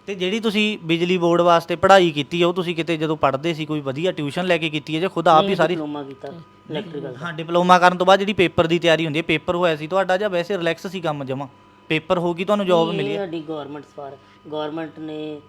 ਤੇ ਜਿਹੜੀ ਤੁਸੀਂ ਬਿਜਲੀ ਬੋਰਡ ਵਾਸਤੇ ਪੜ੍ਹਾਈ ਕੀਤੀ ਹੈ ਉਹ ਤੁਸੀਂ ਕਿਤੇ ਜਦੋਂ ਪੜ੍ਹਦੇ ਸੀ ਕੋਈ ਵਧੀਆ ਟਿਊਸ਼ਨ ਲੈ ਕੇ ਕੀਤੀ ਹੈ ਜਾਂ ਖੁਦ ਆਪ ਹੀ ਸਾਰੀ ਡਿਪਲੋਮਾ ਕੀਤਾ ਇਲੈਕਟ੍ਰੀਕਲ ਹਾਂ ਡਿਪਲੋਮਾ ਕਰਨ ਤੋਂ ਬਾਅਦ ਜਿਹੜੀ ਪੇਪਰ ਦੀ ਤਿਆਰੀ ਹੁੰਦੀ ਹੈ ਪੇਪਰ ਹੋਇਆ ਸੀ ਤੁਹਾਡਾ ਜਾਂ ਵੈਸੇ ਰਿਲੈਕਸ ਸੀ ਕੰਮ ਜਮਾ? ਪੇਪਰ ਹੋ ਗਈ ਤੁਹਾਨੂੰ ਜੌਬ ਮਿਲੀ ਹੈ ਸਾਡੀ ਗਵਰਨਮੈਂਟ ਸਵਾਰ ਗਵਰਨਮੈਂਟ ਨੇ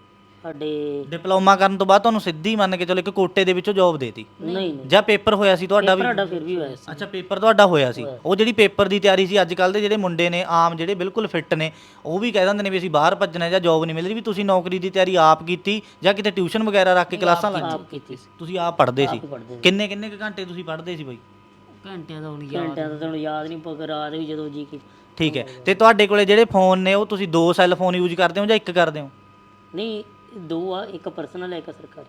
ਸਾਡੇ ਡਿਪਲੋਮਾ ਕਰਨ ਤੋਂ ਬਾਅਦ ਤੁਹਾਨੂੰ ਸਿੱਧੀ ਮੰਨ ਕੇ ਚਲੋ ਇੱਕ ਕੋਟੇ ਦੇ ਵਿੱਚੋਂ ਜੌਬ ਦੇਤੀ। ਨਹੀਂ ਨਹੀਂ। ਜਾਂ ਪੇਪਰ ਹੋਇਆ ਸੀ ਤੁਹਾਡਾ ਵੀ? ਸਾਡਾ ਫਿਰ ਵੀ ਹੋਇਆ ਸੀ। ਅੱਛਾ ਪੇਪਰ ਤੁਹਾਡਾ ਹੋਇਆ ਸੀ। ਉਹ ਜਿਹੜੀ ਪੇਪਰ ਦੀ ਤਿਆਰੀ ਸੀ ਅੱਜ ਕੱਲ ਦੇ ਜਿਹੜੇ ਮੁੰਡੇ ਨੇ ਆਮ ਜਿਹੜੇ ਬਿਲਕੁਲ ਫਿੱਟ ਨੇ ਉਹ ਵੀ ਕਹਿ ਦਿੰਦੇ ਨੇ ਵੀ ਅਸੀਂ ਬਾਹਰ ਭੱਜਣਾ ਜਾਂ ਜੌਬ ਨਹੀਂ ਮਿਲ ਰਹੀ ਵੀ ਤੁਸੀਂ ਨੌਕਰੀ ਦੀ ਤਿਆਰੀ ਆਪ ਕੀਤੀ ਜਾਂ ਕਿਤੇ ਟਿਊਸ਼ਨ ਵਗੈਰਾ ਰੱਖ ਕੇ ਕਲਾਸਾਂ ਲਾਈਆਂ? ਆਪ ਕੀਤੀ ਸੀ। ਤੁਸੀਂ ਆਪ ਪੜ੍ਹਦੇ ਸੀ? ਪੜ੍ਹਦੇ ਕਿੰਨੇ ਕਿੰਨੇ ਕੁ ਘੰਟੇ ਤੁਸੀਂ ਪੜ੍ਹਦੇ ਸੀ ਬਾਈ? ਘੰਟਿਆਂ ਦਾ ਹੁਣ ਯਾਦ ਘੰਟਿਆਂ ਦਾ ਤੁਹਾਨੂੰ ਯਾਦ ਨਹੀਂ ਪਕਰ ਰਾਤ ਵੀ ਜਦੋਂ ਜੀ ਕੀ ਠੀਕ ਹੈ। ਤੇ ਤੁਹਾਡੇ ਕੋਲੇ ਜਿਹੜੇ ਫੋਨ ਨੇ ਉਹ ਤੁਸੀਂ ਦੋ ਸੈੱਲ ਫੋਨ ਯੂਜ਼ ਕਰਦੇ ਹੋ ਜਾਂ ਇੱਕ ਕਰਦੇ ਹੋ? ਨਹੀਂ ਦੋ ਆ ਇੱਕ ਪਰਸਨਲ ਹੈ ਇੱਕ ਸਰਕਾਰੀ।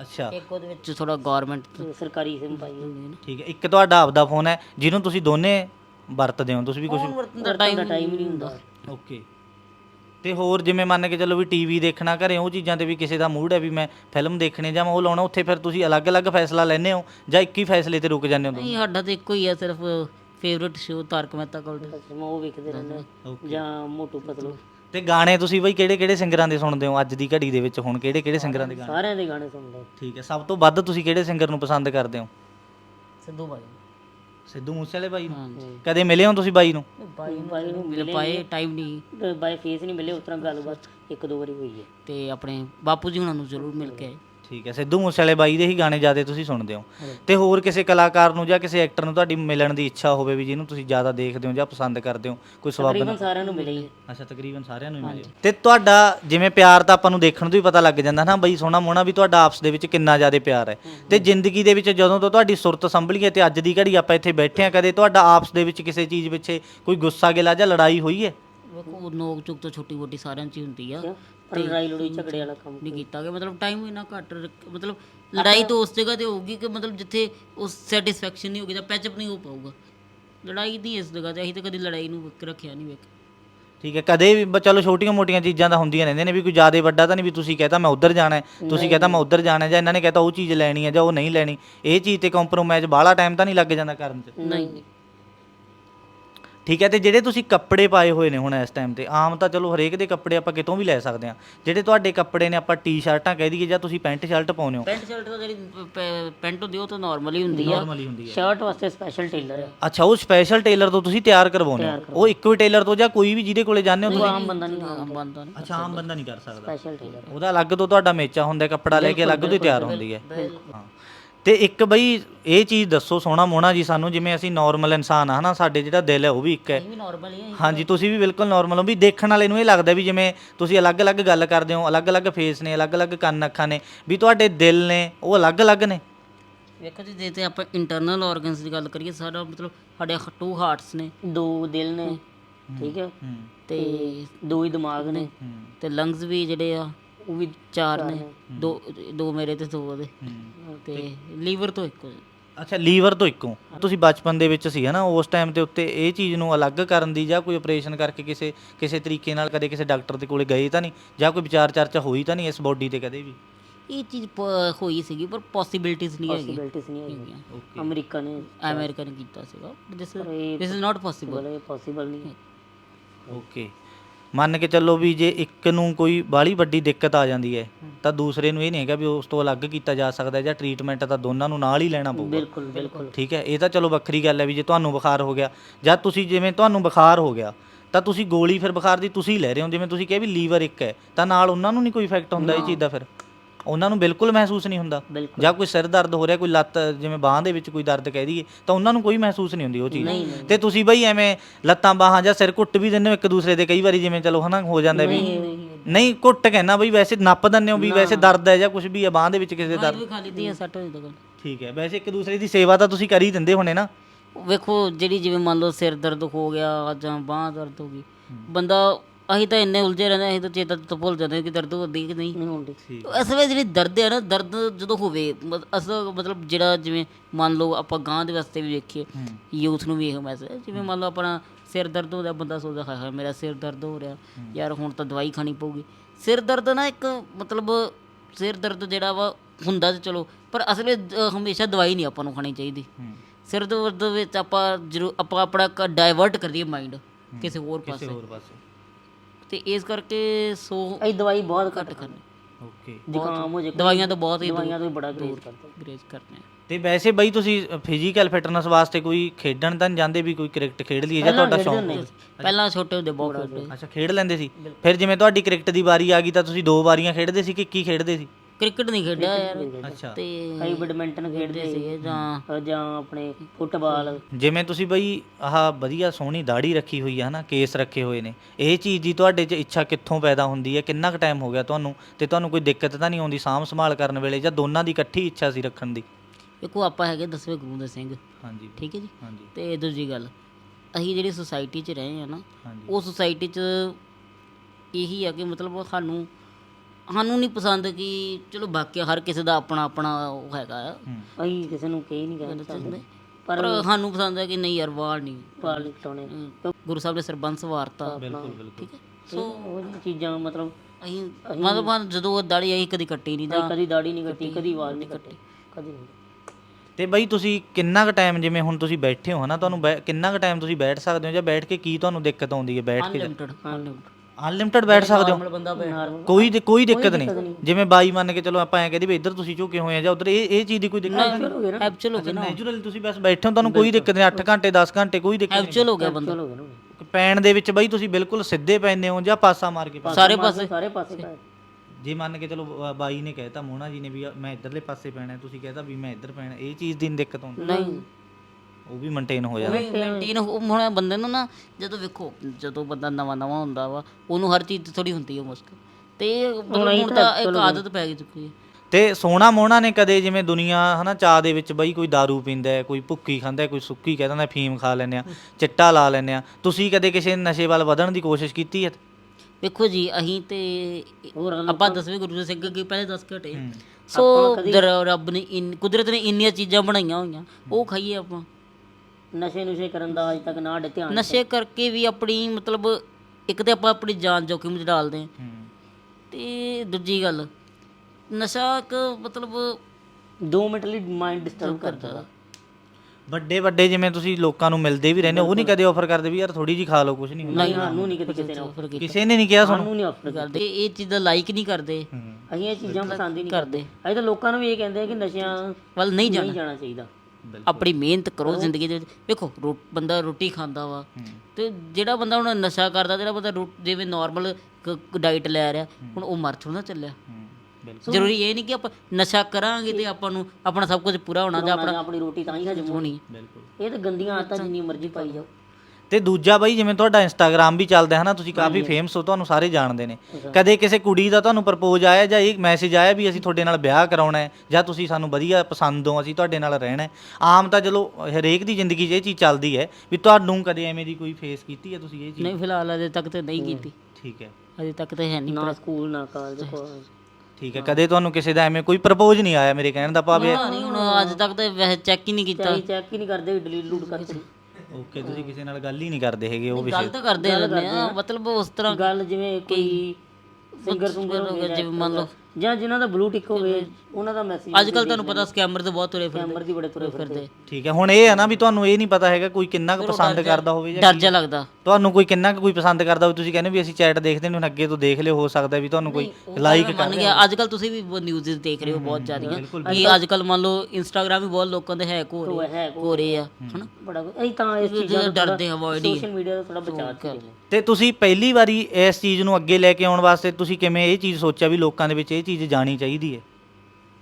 ਅੱਛਾ। ਇੱਕ ਉਹਦੇ ਵਿੱਚ ਥੋੜਾ ਗਵਰਨਮੈਂਟ ਤੇ। ਸਰਕਾਰੀ ਸਿਮ ਪਾਈ ਹੁੰਦੀ ਹੈ। ਨਾ ਠੀਕ ਹੈ ਇੱਕ ਤੁਹਾਡਾ ਆਪਦਾ ਫੋਨ ਹੈ ਜਿਹਨੂੰ ਤੁਸੀਂ ਦੋਨੇ ਵਰਤਦੇ ਹੋ ਤੁਸੀਂ ਵੀ ਕੁਝ ਵਰਤਣ ਦਾ ਟਾਈਮ ਟਾਈਮ ਹੀ ਨਹੀਂ ਹੁੰਦਾ। ਓਕੇ। ਤੇ ਹੋਰ ਜਿਵੇਂ ਮੰਨ ਕੇ ਚੱਲੋ ਵੀ ਟੀਵੀ ਦੇਖਣਾ ਘਰੇ ਉਹ ਚੀਜ਼ਾਂ ਤੇ ਵੀ ਕਿਸੇ ਦਾ ਮੂਡ ਹੈ ਵੀ ਮੈਂ ਫਿਲਮ ਦੇਖਣੀ ਜਾਂ ਮੈਂ ਉਹ ਲਾਉਣਾ ਉੱਥੇ ਫਿਰ ਤੁਸੀਂ ਅਲੱਗ-ਅਲੱਗ ਫੈਸਲਾ ਲੈਂਦੇ ਹੋ ਜਾਂ ਇੱਕ ਹੀ ਫੈਸਲੇ ਤੇ ਰੁਕ ਜਾਂਦੇ ਹੋ ਨਹੀਂ ਸਾਡਾ ਤਾਂ ਇੱਕੋ ਹੀ ਹੈ ਸਿਰਫ ਫੇਵਰਿਟ ਸ਼ੋ ਤਾਰਕ ਮਹਿਤਾ ਕਾ ਉਲਟਾ ਬਸ ਮੈਂ ਉਹ ਵੇਖਦੇ ਰਹਿੰਦੇ ਜਾਂ ਮੋਟੂ ਪਤਲੂ। ਤੇ ਗਾਣੇ ਤੁਸੀਂ ਬਈ ਕਿਹੜੇ-ਕਿਹੜੇ ਸਿੰਗਰਾਂ ਦੇ ਸੁਣਦੇ ਹੋ? ਅੱਜ ਦੀ ਘੜੀ ਦੇ ਵਿੱਚ ਹੁਣ ਕਿਹੜੇ-ਕਿਹੜੇ ਸਿੰਗਰਾਂ ਦੇ ਗਾਣੇ? ਸਾਰਿਆਂ ਦੇ ਗਾਣੇ ਸੁਣਦੇ ਠੀਕ ਹੈ ਸਭ ਤੋਂ ਵੱਧ ਤੁਸੀਂ ਕਿਹੜੇ ਸਿੰਗਰ ਨੂੰ ਪਸੰਦ ਕਰਦੇ ਹੋ? ਸਿੱਧੂ ਬਾਈ। ਸਿੱਧੂ ਮੂਸੇਵਾਲੇ ਬਾਈ ਨੂੰ? ਕਦੇ ਮਿਲੇ ਹੋ ਤੁਸੀਂ ਬਾਈ ਨੂੰ? ਬਾਈ ਬਾਈ ਨੂੰ ਮਿਲ ਪਾਏ ਟਾਈਮ ਨਹੀਂ। ਬਾਈ ਫੇਸ ਨਹੀਂ ਮਿਲੇ ਉਸ ਤਰ੍ਹਾਂ ਗੱਲਬਾਤ ਇੱਕ ਦੋ ਵਾਰੀ ਹੋਈ ਹੈ। ਤੇ ਆਪਣੇ ਬਾਪੂ ਜੀ ਹੁਣਾਂ ਨੂੰ ਜ਼ਰੂਰ ਮਿਲ ਕੇ ਆਏ। ਠੀਕ ਹੈ ਸਿੱਧੂ ਮੂਸੇਵਾਲੇ ਬਾਈ ਦੇ ਹੀ ਗਾਣੇ ਜ਼ਿਆਦਾ ਤੁਸੀਂ ਸੁਣਦੇ ਹੋ। ਤੇ ਹੋਰ ਕਿਸੇ ਕਲਾਕਾਰ ਨੂੰ ਜਾਂ ਕਿਸੇ ਐਕਟਰ ਨੂੰ ਤੁਹਾਡੀ ਮਿਲਣ ਦੀ ਇੱਛਾ ਹੋਵੇ ਵੀ ਜਿਹਨੂੰ ਤੁਸੀਂ ਜ਼ਿਆਦਾ ਦੇਖਦੇ ਹੋ ਜਾਂ ਪਸੰਦ ਕਰਦੇ ਹੋ ਕੋਈ ਸਵਾਬ ਤਕਰੀਬਨ ਸਾਰਿਆਂ ਨੂੰ ਮਿਲੇ। ਅੱਛਾ ਤਕਰੀਬਨ ਸਾਰਿਆਂ ਨੂੰ ਹੀ ਮਿਲੇ। ਤੇ ਤੁਹਾਡਾ ਜਿਵੇਂ ਪਿਆਰ ਤਾਂ ਆਪਾਂ ਨੂੰ ਦੇਖਣ ਤੋਂ ਹੀ ਪਤਾ ਲੱਗ ਜਾਂਦਾ ਨਾ ਬਈ ਸੋਹਣਾ ਮੋਹਣਾ ਵੀ ਤੁਹਾਡਾ ਆਪਸ ਦੇ ਵਿੱਚ ਕਿੰਨਾ ਜ਼ਿਆਦਾ ਪਿਆਰ ਹੈ। ਤੇ ਜ਼ਿੰਦਗੀ ਦੇ ਵਿੱਚ ਜਦੋਂ ਤੋਂ ਤੁਹਾਡੀ ਸੁਰਤ ਸੰਭਲੀ ਹੈ ਤੇ ਅੱਜ ਦੀ ਘੜੀ ਆਪਾਂ ਇੱਥੇ ਬੈਠੇ ਆ ਕਦੇ ਤੁਹਾਡਾ ਆਪਸ ਦੇ ਵਿੱਚ ਕਿਸੇ ਚੀਜ਼ ਪਿੱਛੇ ਕੋਈ ਗੁੱਸਾ ਗਿਲਾ ਜਾਂ ਲੜਾਈ ਹੋਈ ਹੈ? ਵੇਖੋ ਨੋਕ ਚੁੱਕ ਤਾਂ ਛੋਟੀ ਮੋਟੀ ਸਾਰਿਆਂ 'ਚ ਹੀ ਹੁੰਦੀ ਆ। ਪਰ ਲੜਾਈ ਲੜੂਈ ਝਗੜੇ ਵਾਲਾ ਕੰਮ ਨਹੀਂ ਕੀਤਾ ਗਿਆ। ਮਤਲਬ ਟਾਈਮ ਇੰਨਾ ਘੱਟ ਰੱਖ- ਮਤਲਬ ਲੜਾਈ ਤਾਂ ਉਸ ਜਗ੍ਹਾ ਤੇ ਹੋਊਗੀ ਕਿ ਮਤਲਬ ਜਿੱਥੇ ਉਸ ਸੈਟੀਸਫੈਕਸ਼ਨ ਨਹੀਂ ਹੋਗੀ ਜਾਂ ਪੈਚਅਪ ਨਹੀਂ ਹੋ ਪਾਊਗਾ। ਲੜਾਈ ਨਹੀਂ ਇਸ ਜਗ੍ਹਾ ਤੇ ਅਸੀਂ ਤਾਂ ਕਦੀ ਲੜਾਈ ਨੂੰ ਵੇਖ- ਰੱਖਿਆ ਨਹੀਂ ਵੇਖ। ਠੀਕ ਹੈ ਕਦੇ ਵੀ ਬ- ਚਲੋ ਛੋਟੀਆਂ ਮੋਟੀਆਂ ਚੀਜ਼ਾਂ ਤਾਂ ਹੁੰਦੀਆਂ ਰਹਿੰਦੀਆਂ ਨੇ ਵੀ ਕੋਈ ਜ਼ਿਆਦਾ ਵੱਡਾ ਤਾਂ ਨਹੀਂ ਵੀ ਤੁਸੀਂ ਕਹਤਾ ਮੈਂ ਉੱਧਰ ਜਾਣਾ ਹੈ ਤੁਸੀਂ ਕਹਤਾ ਮੈਂ ਉੱਧਰ ਜਾਣਾ ਹੈ ਜਾਂ ਇਹਨਾਂ ਨੇ ਕਹਤਾ ਉਹ ਚੀਜ਼ ਲੈਣੀ ਹੈ ਜਾਂ ਉਹ ਨਹੀਂ ਲੈਣੀ ਇਹ ਚੀਜ਼ ਤੇ ਕੰਪਰੋਮਾਈਜ਼ ਬਾਹਲਾ ਟਾਈਮ ਤਾਂ ਨਹੀਂ ਲੱਗ ਜਾਂਦਾ ਕਰਨ 'ਚ। ਨਹੀਂ। ਠੀਕ ਹੈ ਤੇ ਜਿਹੜੇ ਤੁਸੀਂ ਕੱਪੜੇ ਪਾਏ ਹੋਏ ਨੇ ਹੁਣ ਇਸ ਟਾਈਮ ਤੇ ਆਮ ਤਾਂ ਚਲੋ ਹਰੇਕ ਦੇ ਕੱਪੜੇ ਆਪਾਂ ਕਿਤੋਂ ਵੀ ਲੈ ਸਕਦੇ ਆ ਜਿਹੜੇ ਤੁਹਾਡੇ ਕੱਪੜੇ ਨੇ ਆਪਾਂ ਟੀ-ਸ਼ਰਟਾਂ ਕਹਿ ਦਈਏ ਜਾਂ ਤੁਸੀਂ ਪੈਂਟ ਸ਼ਰਟ ਪਾਉਂਦੇ ਹੋ। ਪੈਂਟ ਸ਼ਰਟ ਤਾਂ ਜਿਹੜੀ ਪ- ਪੈਂਟ ਹੁੰਦੀ ਉਹ ਤਾਂ ਨਾਰਮਲੀ ਹੁੰਦੀ ਆ। ਨਾਰਮਲੀ ਹੁੰਦੀ ਹੈ ਸ਼ਰਟ ਵਾਸਤੇ ਸਪੈਸ਼ਲ ਟੇਲਰ ਹੈ ਅੱਛਾ ਉਹ ਸਪੈਸ਼ਲ ਟੇਲਰ ਤੋਂ ਤੁਸੀਂ ਤਿਆਰ ਕਰਵਾਉਂਦੇ ਹੋ? ਉਹ ਇੱਕੋ ਹੀ ਟੇਲਰ ਤੋਂ ਜਾਂ ਕੋਈ ਵੀ ਜਿਹਦੇ ਕੋਲੇ ਜਾਂਦੇ ਹੋ ਤੁਸੀਂ? ਆਮ ਬੰਦਾ ਨਹੀਂ ਆਮ ਬੰਦਾ ਨਹੀਂ। ਅੱਛਾ ਆਮ ਬੰਦਾ ਨਹੀਂ ਕਰ ਸਕਦਾ। ਸਪੈਸ਼ਲ ਟੇਲਰ ਉਹਦਾ ਅਲੱਗ ਤੋਂ ਤੁਹਾਡਾ ਮੇਚਾ ਹੁੰਦਾ ਹੈ, ਕੱਪੜਾ ਲੈ ਕੇ ਅਲੱਗ ਤੋਂ ਹੀ ਤਿਆਰ ਹੁੰਦੀ ਹੈ। ਹਾਂ। ਤੇ ਇੱਕ ਬਈ ਇਹ ਚੀਜ਼ ਦੱਸੋ ਸੋਹਣਾ ਮੋਹਣਾ ਜੀ ਸਾਨੂੰ ਜਿਵੇਂ ਅਸੀਂ ਨਾਰਮਲ ਇਨਸਾਨ ਆ ਹਨਾ ਸਾਡੇ ਜਿਹੜਾ ਦਿਲ ਹੈ ਉਹ ਵੀ ਇੱਕ ਹੈ। ਇਹ ਵੀ ਨਾਰਮਲ ਹੀ ਆ ਹਾਂਜੀ ਤੁਸੀਂ ਵੀ ਬਿਲਕੁਲ ਨਾਰਮਲ ਹੋ। ਵੀ ਦੇਖਣ ਵਾਲੇ ਨੂੰ ਇਹ ਲੱਗਦਾ ਵੀ ਜਿਵੇਂ ਤੁਸੀਂ ਅਲੱਗ-ਅਲੱਗ ਗੱਲ ਕਰਦੇ ਹੋ ਅਲੱਗ-ਅਲੱਗ ਫੇਸ ਨੇ ਅਲੱਗ-ਅਲੱਗ ਕੰਨ ਅੱਖਾਂ ਨੇ ਵੀ ਤੁਹਾਡੇ ਦਿਲ ਨੇ ਉਹ ਅਲੱਗ-ਅਲੱਗ ਨੇ। ਵੇਖੋ ਜੀ ਜੇ ਤੇ ਆਪਾਂ ਇੰਟਰਨਲ ਆਰਗਨਸ ਦੀ ਗੱਲ ਕਰੀਏ ਸਾਡਾ ਮਤਲਬ ਸਾਡੇ ਟੂ ਹਾਰਟਸ ਨੇ ਦੋ ਦਿਲ ਨੇ ਠੀਕ ਹੈ ਤੇ ਦੋ ਹੀ ਦਿਮਾਗ ਨੇ ਤੇ ਲੰਗਸ ਵੀ ਜਿਹੜੇ ਆ ਉਹ ਵੀ ਚਾਰ ਨੇ। ਦੋ ਦੋ ਮੇਰੇ ਤੇ ਦੋ ਉਹਦੇ। ਹੂੰ। ਤੇ ਲੀਵਰ ਤੋਂ ਇੱਕੋ ਅੱਛਾ ਲੀਵਰ ਤੋਂ ਇੱਕੋ? ਤੁਸੀਂ ਬਚਪਨ ਦੇ ਵਿੱਚ ਸੀ ਹਨਾ ਉਸ ਟਾਈਮ ਦੇ ਉੱਤੇ ਇਹ ਚੀਜ਼ ਨੂੰ ਅਲੱਗ ਕਰਨ ਦੀ ਜਾਂ ਕੋਈ ਆਪਰੇਸ਼ਨ ਕਰਕੇ ਕਿਸੇ ਕਿਸੇ ਤਰੀਕੇ ਨਾਲ ਕਦੇ ਕਿਸੇ ਡਾਕਟਰ ਦੇ ਕੋਲੇ ਗਏ ਤਾਂ ਨਹੀਂ? ਜਾਂ ਕੋਈ ਵਿਚਾਰ ਚਰਚਾ ਹੋਈ ਤਾਂ ਨਹੀਂ ਇਸ ਬੋਡੀ ਤੇ ਕਦੇ ਵੀ? ਇਹ ਚੀਜ਼ ਪ- ਹੋਈ ਸੀਗੀ ਪਰ ਪੋਸਿਬਿਲਿਟੀਜ਼ ਨਹੀਂ ਹੈਗੀ ਪੋਸਿਬਿਲਿਟੀਜ਼ ਨਹੀਂ ਹੈਗੀ ਓਕੇ ਅਮਰੀਕਾ ਨੇ ਅਮਰੀਕਾ ਨੇ ਕੀਤਾ ਸੀਗਾ। ਦਿਸ ਪਰ ਇਹ ਦਿਸ ਇਜ਼ ਨਾਟ ਪੋਸੀਬਲ ਬੋਲੇ ਪੋਸੀਬਲ ਨਹੀਂ ਹੈ। ਓਕੇ ਮੰਨ ਕੇ ਚੱਲੋ ਵੀ ਜੇ ਇੱਕ ਨੂੰ ਕੋਈ ਬਾਹਲੀ ਵੱਡੀ ਦਿੱਕਤ ਆ ਜਾਂਦੀ ਹੈ ਤਾਂ ਦੂਸਰੇ ਨੂੰ ਇਹ ਨਹੀਂ ਹੈਗਾ ਵੀ ਉਸ ਤੋਂ ਅਲੱਗ ਕੀਤਾ ਜਾ ਸਕਦਾ ਜਾਂ ਟ੍ਰੀਟਮੈਂਟ ਤਾਂ ਦੋਨਾਂ ਨੂੰ ਨਾਲ ਹੀ ਲੈਣਾ ਪਊਗਾ। ਬਿਲਕੁਲ ਬਿਲਕੁਲ। ਠੀਕ ਹੈ ਇਹ ਤਾਂ ਚਲੋ ਵੱਖਰੀ ਗੱਲ ਹੈ ਵੀ ਜੇ ਤੁਹਾਨੂੰ ਬੁਖਾਰ ਹੋ ਗਿਆ ਜਾਂ ਤੁਸੀਂ ਜਿਵੇਂ ਤੁਹਾਨੂੰ ਬੁਖਾਰ ਹੋ ਗਿਆ ਤਾਂ ਤੁਸੀਂ ਗੋਲੀ ਫਿਰ ਬੁਖਾਰ ਦੀ ਤੁਸੀਂ ਲੈ ਰਹੇ ਹੋ ਜਿਵੇਂ ਤੁਸੀਂ ਕਿਹਾ ਵੀ ਲੀਵਰ ਇੱਕ ਹੈ ਤਾਂ ਨਾਲ ਉਹਨਾਂ ਨੂੰ ਨਹੀਂ ਕੋਈ ਇਫੈਕਟ ਹੁੰਦਾ ਇਹ ਚੀਜ਼ ਦਾ ਫਿਰ? ਉਹਨਾਂ ਨੂੰ ਬਿਲਕੁਲ ਮਹਿਸੂਸ ਨਹੀਂ ਹੁੰਦਾ। ਬਿਲਕੁਲ। ਜਾਂ ਕੋਈ ਸਿਰ ਦਰਦ ਹੋ ਰਿਹਾ ਕੋਈ ਲੱਤ ਜਿਵੇਂ ਬਾਹਾਂ ਦੇ ਵਿੱਚ ਕੋਈ ਦਰਦ ਕਹਿ ਦਈਏ ਤਾਂ ਉਹਨਾਂ ਨੂੰ ਕੋਈ ਮਹਿਸੂਸ ਨਹੀਂ ਹੁੰਦੀ ਉਹ ਚੀਜ਼। ਤੇ ਤੁਸੀਂ ਬਈ ਐਵੇਂ ਲੱਤਾਂ ਬਾਹਾਂ ਜਾਂ ਸਿਰ ਘੁੱਟ ਵੀ ਦਿੰਦੇ ਹੋ ਇੱਕ ਦੂਸਰੇ ਦੇ ਕਈ ਵਾਰੀ ਜਿਵੇਂ ਚਲੋ ਹਨਾ ਹੋ ਜਾਂਦਾ ਵੀ। ਨਹੀਂ ਘੁੱਟ ਕਹਿਣਾ ਬਈ ਵੈਸੇ ਨੱਪ ਦਿੰਦੇ ਹੋ ਵੀ ਵੈਸੇ ਦਰਦ ਹੈ ਜਾਂ ਕੁਝ ਵੀ ਹੈ ਬਾਹਾਂ ਦੇ ਵਿੱਚ ਕਿਸੇ ਦੇ ਦਰਦ। ਵੀ ਖਾ ਸੈੱਟ ਹੋ ਜਾਂਦਾ ਗੱਲ। ਠੀਕ ਹੈ ਵੈਸੇ ਇੱਕ ਦੂਸਰੇ ਦੀ ਸੇਵਾ ਤਾਂ ਤੁਸੀਂ ਕਰ ਹੀ ਦਿੰਦੇ ਹੋਣੇ ਨਾ। ਵੇਖੋ ਜਿਹੜੀ ਜਿਵੇਂ ਮੰਨ ਲਓ ਸਿਰ ਦਰਦ ਹੋ ਗਿਆ ਜਾਂ ਬਾਹ ਦਰਦ ਹੋ ਗਈ ਬੰਦਾ ਅਸੀਂ ਤਾਂ ਇੰਨੇ ਉਲਝੇ ਰਹਿੰਦੇ ਅਸੀਂ ਤਾਂ ਚੇਤਾ ਤੋਂ ਭੁੱਲ ਜਾਂਦੇ ਕਿ ਦਰਦ ਹੁੰਦੀ ਕਿ ਨਹੀਂ। ਨਹੀਂ ਹੁੰਦੀ। ਅਸਲ ਵਿੱਚ ਜਿਹੜੀ ਦਰਦ ਹੈ ਨਾ ਦਰਦ ਜਦੋਂ ਹੋਵੇ ਅਸਲ ਮਤਲਬ ਜਿਹੜਾ ਜਿਵੇਂ ਮੰਨ ਲਓ ਆਪਾਂ ਗਾਂ ਦੇ ਵਾਸਤੇ ਵੀ ਵੇਖੀਏ ਯੂਥ ਨੂੰ ਵੀ ਇਹ ਮੈਸੇਜ ਜਿਵੇਂ ਮੰਨ ਲਓ ਆਪਣਾ ਸਿਰ ਦਰਦ ਹੋ ਰਿਹਾ ਬੰਦਾ ਸੋਚਦਾ ਹਾਏ ਹਾਏ ਮੇਰਾ ਸਿਰ ਦਰਦ ਹੋ ਰਿਹਾ। ਯਾਰ ਹੁਣ ਤਾਂ ਦਵਾਈ ਖਾਣੀ ਪਊਗੀ। ਸਿਰ ਦਰਦ ਨਾ ਇੱਕ ਮਤਲਬ ਸਿਰ ਦਰਦ ਜਿਹੜਾ ਵਾ ਹੁੰਦਾ ਤੇ ਚਲੋ ਪਰ ਅਸਲ ਵਿੱਚ ਹਮੇਸ਼ਾ ਦਵਾਈ ਨਹੀਂ ਆਪਾਂ ਨੂੰ ਖਾਣੀ ਚਾਹੀਦੀ। ਸਿਰ ਦਰਦ ਵਿੱਚ ਆਪਾਂ ਜ਼ਰੂਰ ਆਪਾਂ ਆਪਣਾ ਡਾਇਵਰਟ ਕਰੀਏ ਮਾਈਂਡ ਕਿਸੇ ਹੋਰ ਪਾਸੇ। ਹੋਰ ਪਾਸੇ। ਤੇ ਇਸ ਕਰਕੇ ਸੋ ਅਸੀਂ ਦਵਾਈ ਬਹੁਤ ਘੱਟ ਕਰਨੀ ਓਕੇ। ਜ਼ੁਕਾਮ ਹੋ ਜੇ ਕੋਈ, ਦਵਾਈਆਂ ਤੋਂ ਬਹੁਤ ਹੀ ਦਵਾਈਆਂ ਤੋਂ ਬੜਾ ਗਰੇਜ ਕਰਦੇ। ਗਰੇਜ ਕਰਦੇ ਆ ਤੇ ਵੈਸੇ ਬਈ ਤੁਸੀਂ ਫਿਜ਼ੀਕਲ ਫਿਟਨੈਸ ਵਾਸਤੇ ਕੋਈ ਖੇਡਣ ਤਾਂ ਨਹੀਂ ਜਾਂਦੇ ਵੀ ਕੋਈ ਕ੍ਰਿਕਟ ਖੇਡ ਲਈਏ ਜਾਂ ਤੁਹਾਡਾ ਸ਼ੌਂਕ ਪਹਿਲਾਂ ਛੋਟੇ ਹੁੰਦੇ ਬਹੁਤ ਖੇਡਦੇ ਅੱਛਾ ਖੇਡ ਲੈਂਦੇ ਸੀ। ਫਿਰ ਜਿਵੇਂ ਤੁਹਾਡੀ ਕ੍ਰਿਕਟ ਦੀ ਵਾਰੀ ਆ ਗਈ ਤਾਂ ਤੁਸੀਂ ਦੋ ਵਾਰੀਆਂ ਖੇਡਦੇ ਸੀ ਕਿ ਕੀ ਖੇਡਦੇ ਸੀ? ਕ੍ਰਿਕਟ ਨਹੀਂ ਖੇਡਿਆ ਯਾਰ। ਅੱਛਾ। ਤੇ ਕਈ ਬੈਡਮਿੰਟਨ ਖੇਡਦੇ ਸੀਗੇ ਜਾਂ ਜਾਂ ਆਪਣੇ ਫੁੱਟਬਾਲ। ਜਿਵੇਂ ਤੁਸੀਂ ਬਈ ਆਹ ਵਧੀਆ ਸੋਹਣੀ ਦਾੜੀ ਰੱਖੀ ਹੋਈ ਹੈ ਹਨਾ ਕੇਸ ਰੱਖੇ ਹੋਏ ਨੇ। ਇਹ ਚੀਜ਼ ਦੀ ਤੁਹਾਡੇ 'ਚ ਇੱਛਾ ਕਿੱਥੋਂ ਪੈਦਾ ਹੁੰਦੀ ਹੈ ਕਿੰਨਾ ਕੁ ਟਾਈਮ ਹੋ ਗਿਆ ਤੁਹਾਨੂੰ? ਤੇ ਤੁਹਾਨੂੰ ਕੋਈ ਦਿੱਕਤ ਤਾਂ ਨਹੀਂ ਆਉਂਦੀ ਸਾਂਭ ਸੰਭਾਲ ਕਰਨ ਵੇਲੇ ਜਾਂ ਦੋਨਾਂ ਦੀ ਇਕੱਠੀ ਇੱਛਾ ਸੀ ਰੱਖਣ ਦੀ? ਇੱਕੋ ਆਪਾਂ ਹੈਗੇ ਦਸਵੇਂ ਗੁਰੂ ਦੇ ਸਿੰਘ। ਹਾਂਜੀ। ਠੀਕ ਹੈ ਜੀ? ਹਾਂਜੀ। ਤੇ ਦੂਜੀ ਗੱਲ ਅਸੀਂ ਜਿਹੜੀ ਸੁਸਾਇਟੀ 'ਚ ਰਹੇ ਆ ਨਾ ਹਾਂਜੀ। ਉਹ ਸੁਸਾਇਟੀ 'ਚ ਇਹੀ ਆ ਕਿ ਮਤਲਬ ਸਾਨੂੰ ਸਾਨੂੰ ਨਹੀਂ ਪਸੰਦ ਕਿ ਚਲੋ ਬਾਕੀ ਹਰ ਕਿਸੇ ਦਾ ਆਪਣਾ ਆਪਣਾ ਉਹ ਹੈਗਾ ਆ। ਅਸੀਂ ਕਿਸੇ ਨੂੰ ਕਹੀ ਨਹੀਂ ਕਹਿੰਦੇ ਸਕਦੇ। ਪਰ ਸਾਨੂੰ ਪਸੰਦ ਹੈ ਕਿ ਨਹੀਂ ਯਾਰ ਵਾਲ ਨਹੀਂ। ਪਾਲ ਟਾਉਣੇ ਅਮ, ਗੁਰੂ ਸਾਹਿਬ ਨੇ ਸਰਬੰਸ ਵਾਰਤਾ। ਬਿਲਕੁਲ ਬਿਲਕੁਲ। ਠੀਕ ਹੈ? ਸੋ ਉਹ ਚੀਜ਼ਾਂ ਮਤਲਬ ਅਸੀਂ ਮਤਲਬ ਜਦੋਂ ਉਹ ਦਾੜੀ ਅਸੀਂ ਕਦੀ ਕੱਟੀ ਨਹੀਂ ਜਾਂ ਕਦੀ ਦਾੜੀ ਨਹੀਂ ਕੱਟੀ ਕਦੀ ਵਾਲ ਨਹੀਂ ਕੱਟੇ। ਕਦੀ ਨਹੀਂ ਤੇ ਬਈ ਤੁਸੀਂ ਕਿੰਨਾ ਕੁ ਟਾਈਮ ਜਿਵੇਂ ਹੁਣ ਤੁਸੀਂ ਬੈਠੇ ਹੋ ਹਨਾ ਤੁਹਾਨੂੰ ਕਿੰਨਾ ਕੁ ਟਾਈਮ ਤੁਸੀਂ ਬੈਠ ਸਕਦੇ ਹੋ ਜਾਂ ਬੈਠ ਕੇ ਕੀ ਤੁਹਾਨੂੰ ਦਿੱਕਤ ਆਉਂਦੀ ਹੈ? ਬੈਠ ਕੇ ਅਨਲਿਮਟਿਡ ਅਨਲਿਮਟਿਡ ਅਨਲਿਮਿਟਡ ਬੈਠ ਸਕਦੇ ਹੋ। ਨਾਰਮਲ ਬੰਦਾ ਬੈਠ ਕੋਈ ਦਿ- ਕੋਈ ਦਿੱਕਤ ਨਹੀਂ। ਜਿਵੇਂ ਬਾਈ ਮੰਨ ਕੇ ਚਲੋ ਆਪਾਂ ਐ ਕਹਦੇ ਵੀ ਇੱਧਰ ਤੁਸੀਂ ਝੁਕੇ ਹੋਏ ਆ ਜਾਂ ਉੱਧਰ ਇਹ ਇਹ ਚੀਜ਼ ਦੀ ਕੋਈ ਦਿੱਕਤ ਨਹੀਂ ਹੈਪਚੁਅਲ ਹੋ ਗਿਆ ਨਾ। ਨੈਚੁਰਲੀ ਤੁਸੀਂ ਬਸ ਬੈਠੇ ਹੋ ਤੁਹਾਨੂੰ ਕੋਈ ਦਿੱਕਤ ਨਹੀਂ। 8 ਘੰਟੇ 10 ਘੰਟੇ ਕੋਈ ਦਿੱਕਤ ਹੈਪਚੁਅਲ ਹੋ ਗਿਆ ਬੰਦਾ। ਪੈਣ ਦੇ ਵਿੱਚ ਬਈ ਤੁਸੀਂ ਬਿਲਕੁਲ ਸਿੱਧੇ ਪੈਂਦੇ ਹੋ ਜਾਂ ਪਾਸਾ ਮਾਰ ਕੇ ਪੈਂਦੇ ਸਾਰੇ ਪਾਸੇ। ਸਾਰੇ ਪਾਸੇ? ਜੇ ਮੰਨ ਕੇ ਚਲੋ ਬ- ਬਾਈ ਨੇ ਕਹਿਤਾ ਮੋਨਾ ਜੀ ਨੇ ਵੀ ਮੈਂ ਇੱਧਰਲੇ ਪਾਸੇ ਪੈਣਾ ਹੈ, ਤੁਸੀਂ ਕਹਿਤਾ ਵੀ ਮੈਂ ਇੱਧਰ ਪੈਣਾ ਇਹ ਚੀਜ਼ ਦੀ ਨੀ ਦਿੱਕਤ ਆਉਂਦੀ। ਨਹੀਂ। ਉਹ ਵੀ ਮੇਨਟੇਨ ਹੋ ਜਾਂਦਾ। ਮੇਨਟੇਨ ਹੁਣ ਬੰਦੇ ਨੂੰ ਨਾ ਜਦੋਂ ਵੇਖੋ ਜਦੋਂ ਬੰਦਾ ਨਵਾਂ ਨਵਾਂ ਹੁੰਦਾ ਵਾ ਉਹਨੂੰ ਹਰ ਚੀਜ਼ ਥੋੜੀ ਹੁੰਦੀ ਹੈ ਮੁਸ਼ਕਲ ਤੇ ਮਤਲਬ ਹੁਣ ਤਾਂ ਇੱਕ ਆਦਤ ਪੈ ਗਈ ਚੁੱਕੀ ਹੈ ਤੇ ਸੋਨਾ ਮੋਨਾ ਨੇ ਕਦੇ ਜਿਵੇਂ ਦੁਨੀਆ ਹਨਾ ਚਾਹ ਦੇ ਵਿੱਚ ਬਈ ਕੋਈ दारू ਪੀਂਦਾ ਹੈ ਕੋਈ ਭੁੱਕੀ ਖਾਂਦਾ ਹੈ ਕੋਈ ਸੁੱਕੀ ਕਹਿ ਦਿੰਦਾ ਫੀਮ ਖਾ ਲੈਂਦੇ ਆ ਚਿੱਟਾ ਲਾ ਲੈਂਦੇ ਆ ਤੁਸੀਂ ਕਦੇ ਕਿਸੇ ਨਸ਼ੇ ਵੱਲ ਵਧਣ ਦੀ ਕੋਸ਼ਿਸ਼ ਕੀਤੀ ਹੈ? ਵੇਖੋ ਜੀ ਅਸੀਂ ਤੇ ਆਪਾਂ ਦਸਵੇਂ ਗੁਰੂ ਦੇ ਸਿੰਘ ਅੱਗੇ ਪਹਿਲੇ ਦਸ ਘਟੇ। ਸੋ ਰੱਬ ਨੇ ਇੰਨ- ਕੁਦਰਤ ਨੇ ਇੰਨੀਆਂ ਚੀਜ਼ਾਂ ਬਣਾਈਆਂ ਹੋਈਆਂ ਉਹ ਖਾਈਏ ਆਪਾਂ। ਨਸ਼ੇ ਨੁਸ਼ੇ ਕਰਨ ਦਾ ਅਜ ਤੱਕ ਨਾ ਸਾਡੇ ਧਿਆਨ ਨਸ਼ੇ ਕਰਕੇ ਵੀ ਆਪਣੀ ਮਤਲਬ ਇੱਕ ਤੇ ਆਪਾਂ ਆਪਣੀ ਜਾਨ ਜੋਖਿਮ 'ਚ ਡਾਲਦੇ ਹਾਂ। ਹੂੰ। ਤੇ ਦੂਜੀ ਗੱਲ ਨਸ਼ਾ ਇੱਕ ਮਤਲਬ 2 ਮਿੰਟ ਲਈ ਮਾਈਂਡ ਡਿਸਟਰਬ ਕਰਦਾ। ਵੱਡੇ ਵੱਡੇ ਜਿਵੇਂ ਤੁਸੀਂ ਲੋਕਾਂ ਨੂੰ ਮਿਲਦੇ ਵੀ ਰਹਿੰਦੇ ਹੋ, ਉਹ ਨਹੀਂ ਕਦੇ ਆਫਰ ਕਰਦੇ ਵੀ ਯਾਰ ਥੋੜੀ ਜੀ ਖਾ ਲਓ ਕੁਝ ਨਹੀਂ ਹੁੰਦਾ। ਨਹੀਂ ਸਾਨੂੰ ਨਹੀਂ ਕਦੇ ਕਿਸੇ ਨੇ offer ਕੀਤਾ। ਕਿਸੇ ਨੇ ਨਹੀਂ ਕਿਹਾ ਸਾਨੂੰ। ਨਹੀਂ ਆਫਰ ਕਰਦੇ। ਇਹ ਚੀਜ਼ਾਂ ਲਾਈਕ ਨਹੀਂ ਕਰਦੇ। ਹੂੰ। ਅਸੀਂ ਇਹ ਚੀਜ਼ਾਂ ਪਸੰਦ ਹੀ ਨਹੀਂ ਕਰਦੇ। ਅਸੀਂ ਤਾਂ ਲੋਕਾਂ ਨੂੰ ਵੀ ਇਹ ਕਹਿੰਦੇ ਆ ਕਿ ਨਸ਼ਿਆਂ ਵੱਲ ਨਹੀਂ ਜਾਣਾ। ਨਹੀਂ ਜਾਣਾ ਚਾਹੀਦਾ। ਆਪਣੀ ਮਿਹਨਤ ਕਰੋ ਜ਼ਿੰਦਗੀ ਦੇ ਵਿੱਚ। ਵੇਖੋ ਬੰਦਾ ਰੋਟੀ ਖਾਂਦਾ ਵਾ। ਤੇ ਜਿਹੜਾ ਬੰਦਾ ਹੁਣ ਨਸ਼ਾ ਕਰਦਾ ਜਿਹੜਾ ਬੰਦਾ ਜਿਵੇਂ ਨਾਰਮਲ ਡਾਈਟ ਲੈ ਰਿਹਾ ਹੁਣ ਉਹ ਮਰ ਥੋੜਾ ਚੱਲਿਆ। ਜ਼ਰੂਰੀ ਇਹ ਨਹੀਂ ਕਿ ਆਪਾਂ ਨਸ਼ਾ ਕਰਾਂਗੇ ਤੇ ਆਪਾਂ ਨੂੰ ਆਪਣਾ ਸਭ ਕੁਝ ਪੂਰਾ ਹੋਣਾ ਜਾਂ ਆਪਣਾ ਆਪਣੀ ਰੋਟੀ ਤਾਂ ਹੀ ਹਜਮ ਹੋਣੀ। ਇਹ ਤਾਂ ਗੰਦੀਆਂ ਆਦਤਾਂ ਜਿੰਨੀ ਮਰਜ਼ੀ ਪਾਈ ਜਾਓ। ਤੇ ਦੂਜਾ ਬਾਈ ਜਿਵੇਂ ਤੁਹਾਡਾ ਇੰਸਟਾਗ੍ਰam ਵੀ ਚੱਲਦਾ ਹੈ ਨਾ ਤੁਸੀਂ ਕਾਫੀ ਫੇਮਸ ਹੋ ਤੁਹਾਨੂੰ ਸਾਰੇ ਜਾਣਦੇ ਨੇ। ਕਦੇ ਕਿਸੇ ਕੁੜੀ ਦਾ ਤੁਹਾਨੂੰ ਪ੍ਰਪੋਜ਼ ਆਇਆ ਜਾਂ ਇਹ ਮੈਸੇਜ ਆਇਆ ਵੀ ਅਸੀਂ ਤੁਹਾਡੇ ਨਾਲ ਵਿਆਹ ਕਰਾਉਣਾ ਹੈ ਜਾਂ ਤੁਸੀਂ ਸਾਨੂੰ ਵਧੀਆ ਪਸੰਦ ਹੋ ਅਸੀਂ ਤੁਹਾਡੇ ਨਾਲ ਰਹਿਣਾ ਹੈ? ਆਮ ਤਾਂ ਚਲੋ ਹਰੇਕ ਦੀ ਜ਼ਿੰਦਗੀ 'ਚ ਇਹ ਚੀਜ਼ ਚੱਲਦੀ ਹੈ ਵੀ ਤੁਹਾਨੂੰ ਕਦੇ ਐਵੇਂ ਦੀ ਕੋਈ ਫੇਸ ਕੀਤੀ ਹੈ ਤੁਸੀਂ ਇਹ ਚੀਜ਼? ਨਹੀਂ ਫਿਲਹਾਲ ਅਜੇ ਤੱਕ ਤੇ ਨਹੀਂ ਕੀਤੀ। ਠੀਕ ਹੈ। ਅਜੇ ਤੱਕ ਤੇ ਹੈ ਨਹੀਂ ਨਾ ਸਕੂਲ ਨਾ ਕਾਲਜ ਠੀਕ ਹੈ ਕਦੇ ਤੁਹਾਨੂੰ ਕਿਸੇ ਦਾ ਐਵੇਂ ਕੋਈ ਪ੍ਰਪੋਜ਼ ਨਹੀਂ ਆਇਆ ਮੇਰੇ ਕਹਿਣ ਦਾ ਭਾਵ? ਨਹੀਂ ਹੁਣ ਅੱਜ ਤੱਕ ਤੇ ਵੈਸੇ ਚੈੱਕ ਹੀ ਨਹੀਂ ਕੀਤਾ। ਚੈੱਕ ਹੀ ਨਹੀਂ ਕਰਦੇ ਡਿਲੀਟ ਲੂਟ ਕਰਕੇ ਓਕੇ ਤੁਸੀਂ ਕਿਸੇ ਨਾਲ ਗੱਲ ਹੀ ਨਹੀਂ ਕਰਦੇ ਹੈਗੇ ਉਹ ਵਿਸ਼ੇ। ਗੱਲ ਤਾਂ ਕਰਦੇ ਰਹਿੰਦੇ ਆ। ਮਤਲਬ ਉਸ ਤਰ੍ਹਾਂ ਗੱਲ ਜਿਵੇਂ ਕੋਈ ਸਿੰਗਰ ਸੁੰਗਰ ਹੋ ਗਿਆ ਜਿਵੇਂ ਮੰਨ ਲਓ ਜਾਂ ਜਿਨ੍ਹਾਂ ਦਾ ਬਲੂ ਟਿਕ ਹੋਵੇ ਉਹਨਾਂ ਦਾ ਮੈਸੇਜ ਅੱਜ ਕੱਲ ਤੁਹਾਨੂੰ ਪਤਾ ਸਕੈਮਰ ਤੇ ਬਹੁਤ ਤੁਰੇ ਫਿਰਦੇ। ਨੰਬਰ ਦੀ ਬੜੇ ਤੁਰੇ ਫਿਰਦੇ। ਠੀਕ ਹੈ ਹੁਣ ਇਹ ਹੈ ਨਾ ਵੀ ਤੁਹਾਨੂੰ ਇਹ ਨਹੀਂ ਪਤਾ ਹੈਗਾ ਕੋਈ ਕਿੰਨਾ ਕੁ ਪਸੰਦ ਕਰਦਾ ਹੋਵੇ ਜਾਂ ਡਰ ਜਾ ਲੱਗਦਾ। ਤੁਹਾਨੂੰ ਕੋਈ ਕਿੰਨਾ ਕੁ ਕੋਈ ਪਸੰਦ ਕਰਦਾ ਹੋਵੇ ਤੁਸੀਂ ਕਹਿੰਦੇ ਵੀ ਅਸੀਂ ਚੈਟ ਦੇਖਦੇ ਨੇ ਹੁਣ ਅੱਗੇ ਤੋਂ ਦੇਖ ਲਿਓ ਹੋ ਸਕਦਾ ਵੀ ਤੁਹਾਨੂੰ ਕੋਈ ਲਾਈਕ ਮੰਨ ਗਿਆ ਅੱਜ ਕੱਲ ਤੁਸੀਂ ਵੀ ਨਿਊਜ਼ ਦੇਖ ਰਹੇ ਹੋ ਬਹੁਤ ਜ਼ਿਆਦੀਆਂ ਕਿ ਅੱਜ ਕੱਲ ਮੰਨ ਲਓ ਇੰਸਟਾਗ੍ਰam ਵੀ ਬਹੁਤ ਲੋਕਾਂ ਦੇ ਹੈਕ ਹੋ ਰਹੇ ਹੈ ਰਹੇ ਆ ਹਨਾ? ਬੜਾ ਅਸੀਂ ਤਾਂ ਇਸ ਚੀਜ਼ਾਂ ਡਰਦੇ ਅਵੋਇਡ ਹੀ ਸੋਸ਼ਲ ਮੀਡੀਆ ਦਾ ਥੋੜਾ ਬਚਾ ਕੇ ਤੇ ਤੁਸੀਂ ਪਹਿਲੀ ਵਾਰੀ ਇਸ ਚੀਜ਼ ਨੂੰ ਅੱਗੇ ਲੈ ਕੇ ਆਉਣ ਵਾਸਤੇ ਤੁਸੀਂ ਕਿਵੇਂ ਇਹ ਚੀਜ਼ ਸੋਚਿਆ ਵੀ ਲੋਕਾਂ ਦੇ ਵਿੱਚ ਇਹ ਚੀਜ਼ ਜਾਣੀ ਚਾਹੀਦੀ ਹੈ?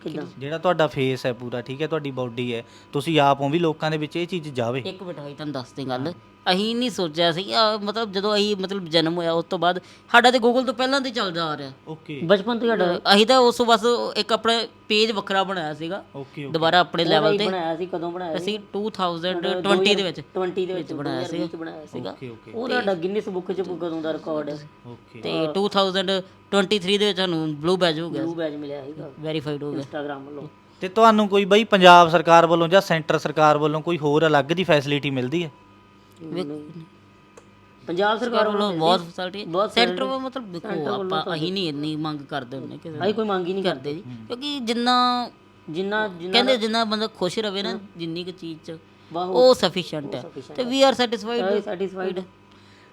ਕਿਦਾਂ? ਜਿਹੜਾ ਤੁਹਾਡਾ ਫੇਸ ਹੈ ਪੂਰਾ ਠੀਕ ਹੈ ਤੁਹਾਡੀ ਬਾਡੀ ਹੈ। ਤੁਸੀਂ ਆਪ ਹੋ ਵੀ ਲੋਕਾਂ ਦੇ ਵਿੱਚ ਇਹ ਚੀਜ਼ ਜਾਵੇ। ਇੱਕ ਮਿੰਟ ਹੋਈ ਤੁਹਾਨੂੰ ਦੱਸਦੇ ਗੱਲ। ਅਸੀਂ ਨਹੀਂ ਸੋਚਿਆ ਸੀ। ਮਤਲਬ ਜਦੋਂ ਅਸੀਂ ਮਤਲਬ ਜਨਮ ਹੋਇਆ ਉਸ ਤੋਂ ਬਾਅਦ ਸਾਡਾ ਤੇ ਗੂਗਲ ਤੋਂ ਪਹਿਲਾਂ ਤੇ ਚੱਲਦਾ ਆ ਰਿਹਾ। ਓਕੇ। ਬਚਪਨ ਤੋਂ ਸਾਡਾ ਅਸੀਂ ਤਾਂ ਉਸ ਬਸ ਇੱਕ ਆਪਣਾ ਪੇਜ ਵੱਖਰਾ ਬਣਾਇਆ ਸੀਗਾ। ਓਕੇ ਦੁਬਾਰਾ ਆਪਣੇ ਲੈਵਲ ਤੇ ਬਣਾਇਆ ਸੀ ਕਦੋਂ ਬਣਾਇਆ ਸੀ? ਅਸੀਂ 2020 ਦੇ ਵਿੱਚ। 20 ਦੇ ਵਿੱਚ ਬਣਾਇਆ ਸੀ ਬਣਾਇਆ ਸੀ ਓਕੇ ਓਕੇ। ਉਹ ਸਾਡਾ ਗਿਨੀਸ ਬੁੱਕ ਚ ਕਦੋਂ ਦਾ ਰਿਕਾਰਡ ਹੈ। ਓਕੇ। ਤੇ 2023 ਦੇ ਵਿੱਚ ਸਾਨੂੰ ਬਲੂ ਬੈਜ ਹੋ ਗਿਆ ਬਲੂ ਬੈਜ ਮਿਲਿਆ ਸੀਗਾ। ਵੈਰੀਫਾਈਡ ਹੋ ਗਿਆ। ਇੰਸਟਾਗ੍ਰਾਮ ਵੱਲੋਂ। ਤੇ ਤੁਹਾਨੂੰ ਕੋਈ ਬਈ ਪੰਜਾਬ ਸਰਕਾਰ ਵੱਲੋਂ ਜਾਂ ਸੈਂਟਰ ਸਰਕਾਰ ਵੱਲੋਂ ਕੋਈ ਹੋਰ ਅਲੱਗ ਦੀ ਫੈਸਿਲਿਟੀ ਮਿਲਦੀ ਹੈ? ਪੰਜਾਬ ਸਰਕਾਰ ਵੱਲੋਂ ਬਹੁਤ ਫੈਸਿਲਿਟੀ ਬਹੁਤ ਸੈਂਟਰ ਵੱਲੋਂ ਮਤਲਬ ਦੇਖੋ ਆਪਾਂ ਅਸੀਂ ਨਹੀਂ ਇੰਨੀ ਮੰਗ ਕਰਦੇ ਹੁੰਦੇ ਕਿਸੇ ਅਸੀਂ ਕੋਈ ਮੰਗ ਹੀ ਨਹੀਂ ਕਰਦੇ ਜੀ। ਕਿਉਂਕਿ ਜਿੰਨਾ ਜਿੰਨਾ ਜਿੰਨਾ ਕਹਿੰਦੇ ਜਿੰਨਾ ਬੰਦਾ ਖੁਸ਼ ਰਵੇ ਨਾ ਜਿੰਨੀ ਕੁ ਚੀਜ਼ ਚ ਉਹ ਸਫੀਸ਼ੀਐਂਟ ਹੈ। ਤੇ ਵੀ ਆਰ ਸੈਟੀਸਫਾਈਡ ਸੈਟੀਸਫਾਈਡ